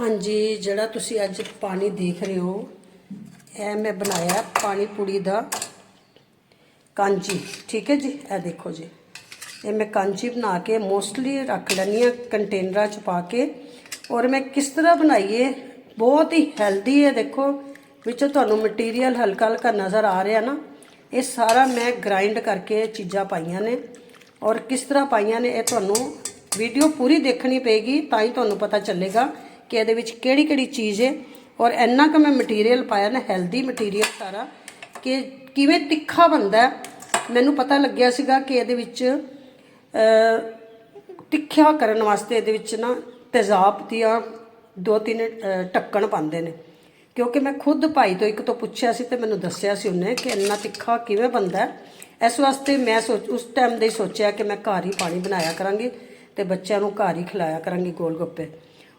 ਹਾਂਜੀ, ਜਿਹੜਾ ਤੁਸੀਂ ਅੱਜ ਪਾਣੀ ਦੇਖ ਰਹੇ ਹੋ, ਇਹ ਮੈਂ ਬਣਾਇਆ ਪਾਣੀ ਪੂੜੀ ਦਾ ਕਾਂਜੀ ਠੀਕ ਹੈ ਜੀ? ਇਹ ਦੇਖੋ ਜੀ। ਇਹ ਮੈਂ ਕਾਂਜੀ ਬਣਾ ਕੇ ਮੋਸਟਲੀ ਰੱਖ ਲੈਂਦੀ ਹਾਂ ਕੰਟੇਨਰਾਂ 'ਚ ਪਾ ਕੇ। ਔਰ ਮੈਂ ਕਿਸ ਤਰ੍ਹਾਂ ਬਣਾਈਏ? ਬਹੁਤ ਹੀ ਹੈਲਦੀ ਹੈ, ਦੇਖੋ। ਵਿੱਚੋਂ ਤੁਹਾਨੂੰ ਮਟੀਰੀਅਲ ਹਲਕਾ ਹਲਕਾ ਨਜ਼ਰ ਆ ਰਿਹਾ ਨਾ। ਇਹ ਸਾਰਾ ਮੈਂ ਗ੍ਰਾਈਂਡ ਕਰਕੇ ਚੀਜ਼ਾਂ ਪਾਈਆਂ ਨੇ। ਔਰ ਕਿਸ ਤਰ੍ਹਾਂ ਪਾਈਆਂ ਨੇ, ਇਹ ਤੁਹਾਨੂੰ ਵੀਡੀਓ ਪੂਰੀ ਦੇਖਣੀ ਪਏਗੀ, ਤਾਂ ਹੀ ਤੁਹਾਨੂੰ ਪਤਾ ਚੱਲੇਗਾ। ਕਿ ਇਹਦੇ ਵਿੱਚ ਕਿਹੜੀ ਕਿਹੜੀ ਚੀਜ਼ ਹੈ ਔਰ ਇੰਨਾ ਕੁ ਮੈਂ ਮਟੀਰੀਅਲ ਪਾਇਆ ਨਾ ਹੈਲਦੀ ਮਟੀਰੀਅਲ ਸਾਰਾ ਕਿ ਕਿਵੇਂ ਤਿੱਖਾ ਬਣਦਾ ਮੈਨੂੰ ਪਤਾ ਲੱਗਿਆ ਸੀਗਾ ਕਿ ਇਹਦੇ ਵਿੱਚ ਤਿੱਖਿਆ ਕਰਨ ਵਾਸਤੇ ਇਹਦੇ ਵਿੱਚ ਨਾ ਤੇਜ਼ਾਬ ਦੀਆਂ ਦੋ ਤਿੰਨ ਅ, ਢੱਕਣ ਪਾਉਂਦੇ ਨੇ। ਕਿਉਂਕਿ ਮੈਂ ਖੁਦ ਭਾਈ ਤੋਂ ਇੱਕ ਤੋਂ ਪੁੱਛਿਆ ਸੀ ਤੇ ਮੈਨੂੰ ਦੱਸਿਆ ਸੀ ਉਹਨੇ ਕਿ ਇੰਨਾ ਤਿੱਖਾ ਕਿਵੇਂ ਬਣਦਾ ਇਸ ਵਾਸਤੇ ਮੈਂ ਸੋਚ ਉਸ ਟਾਈਮ ਦੇ ਹੀ ਸੋਚਿਆ ਕਿ ਮੈਂ ਘਰ ਹੀ ਪਾਣੀ ਬਣਾਇਆ ਕਰਾਂਗੀ ਤੇ ਬੱਚਿਆਂ ਨੂੰ ਘਰ ਹੀ ਖਿਲਾਇਆ ਕਰਾਂਗੀ ਗੋਲ ਗੱਪੇ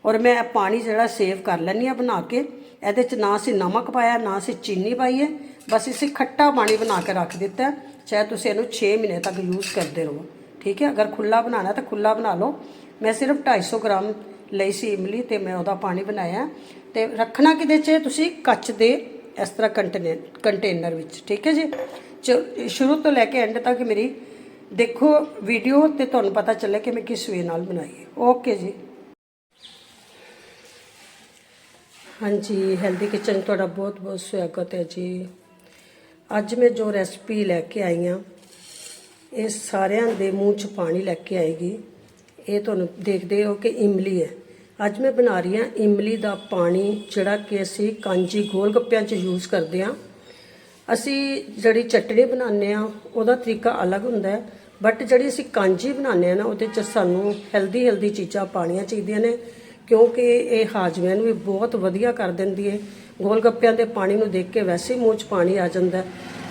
ਔਰ ਮੈਂ ਪਾਣੀ ਜਿਹੜਾ ਸੇਵ ਕਰ ਲੈਂਦੀ ਆ ਬਣਾ ਕੇ, ਇਹਦੇ ਚ ਨਾ ਅਸੀਂ ਨਮਕ ਪਾਇਆ, ਨਾ ਅਸੀਂ ਚੀਨੀ ਪਾਈ ਹੈ, ਬਸ ਇਸੇ ਖੱਟਾ ਪਾਣੀ ਬਣਾ ਕੇ ਰੱਖ ਦਿੱਤਾ ਹੈ। ਚਾਹੇ ਤੁਸੀਂ ਇਹਨੂੰ 6 ਮਹੀਨੇ ਤੱਕ ਯੂਜ਼ ਕਰਦੇ ਰਹੋ, ਠੀਕ ਹੈ? ਅਗਰ ਖੁੱਲਾ ਬਣਾਉਣਾ ਤਾਂ ਖੁੱਲਾ ਬਣਾ ਲਓ। ਮੈਂ ਸਿਰਫ 250 ਗ੍ਰਾਮ ਲਈ ਸੀ ਇਮਲੀ ਤੇ ਮੈਂ ਉਹਦਾ ਪਾਣੀ ਬਣਾਇਆ ਤੇ ਰੱਖਣਾ ਕਿਦੇ 'ਚ ਤੁਸੀਂ ਕੱਚ ਦੇ ਇਸ ਤਰ੍ਹਾਂ ਕੰਟੇਨਰ ਕੰਟੇਨਰ ਵਿੱਚ, ਠੀਕ ਹੈ ਜੀ? ਚ- ਸ਼ੁਰੂ ਤੋਂ ਲੈ ਕੇ ਐਂਡ ਤੱਕ ਮੇਰੀ ਦੇਖੋ ਵੀਡੀਓ ਤੇ ਤੁਹਾਨੂੰ ਪਤਾ ਚੱਲੇ ਕਿ ਮੈਂ ਕਿਸ ਵੇ ਨਾਲ ਬਣਾਈ ਹੈ। ਓਕੇ ਜੀ। ਹਾਂਜੀ ਹੈਲਦੀ ਕਿਚਨ ਤੁਹਾਡਾ ਬਹੁਤ ਬਹੁਤ ਸਵਾਗਤ ਹੈ ਜੀ। ਅੱਜ ਮੈਂ ਜੋ ਰੈਸਪੀ ਲੈ ਕੇ ਆਈ ਹਾਂ, ਇਹ ਸਾਰਿਆਂ ਦੇ ਮੂੰਹ 'ਚ ਪਾਣੀ ਲੈ ਕੇ ਆਏਗੀ। ਇਹ ਤੁਹਾਨੂੰ ਦੇਖਦੇ ਹੋ ਕਿ ਇਮਲੀ ਹੈ। ਅੱਜ ਮੈਂ ਬਣਾ ਰਹੀ ਹਾਂ ਇਮਲੀ ਦਾ ਪਾਣੀ, ਜਿਹੜਾ ਕਿ ਅਸੀਂ ਕਾਂਜੀ ਗੋਲ ਗੱਪਿਆਂ 'ਚ ਯੂਜ਼ ਕਰਦੇ ਹਾਂ। ਅਸੀਂ ਜਿਹੜੀ ਚਟਣੀ ਬਣਾਉਂਦੇ ਆ ਉਹਦਾ ਤਰੀਕਾ ਅਲੱਗ ਹੁੰਦਾ ਹੈ। ਬਟ ਜਿਹੜੀ ਅਸੀਂ ਕਾਂਜੀ ਬਣਾਉਂਦੇ ਆ ਨਾ, ਉਹਦੇ 'ਚ ਸਾਨੂੰ ਹੈਲਦੀ ਹੈਲਦੀ ਚੀਜ਼ਾਂ ਪਾਣੀਆਂ ਚਾਹੀਦੀਆਂ ਨੇ। ਕਿਉਂਕਿ ਇਹ ਹਾਜ਼ਮੇ ਨੂੰ ਵੀ ਬਹੁਤ ਵਧੀਆ ਕਰ ਦਿੰਦੀ ਹੈ ਗੋਲ ਗੱਪਿਆਂ ਦੇ ਪਾਣੀ ਨੂੰ ਦੇਖ ਕੇ ਵੈਸੇ ਹੀ ਮੂੰਹ 'ਚ ਪਾਣੀ ਆ ਜਾਂਦਾ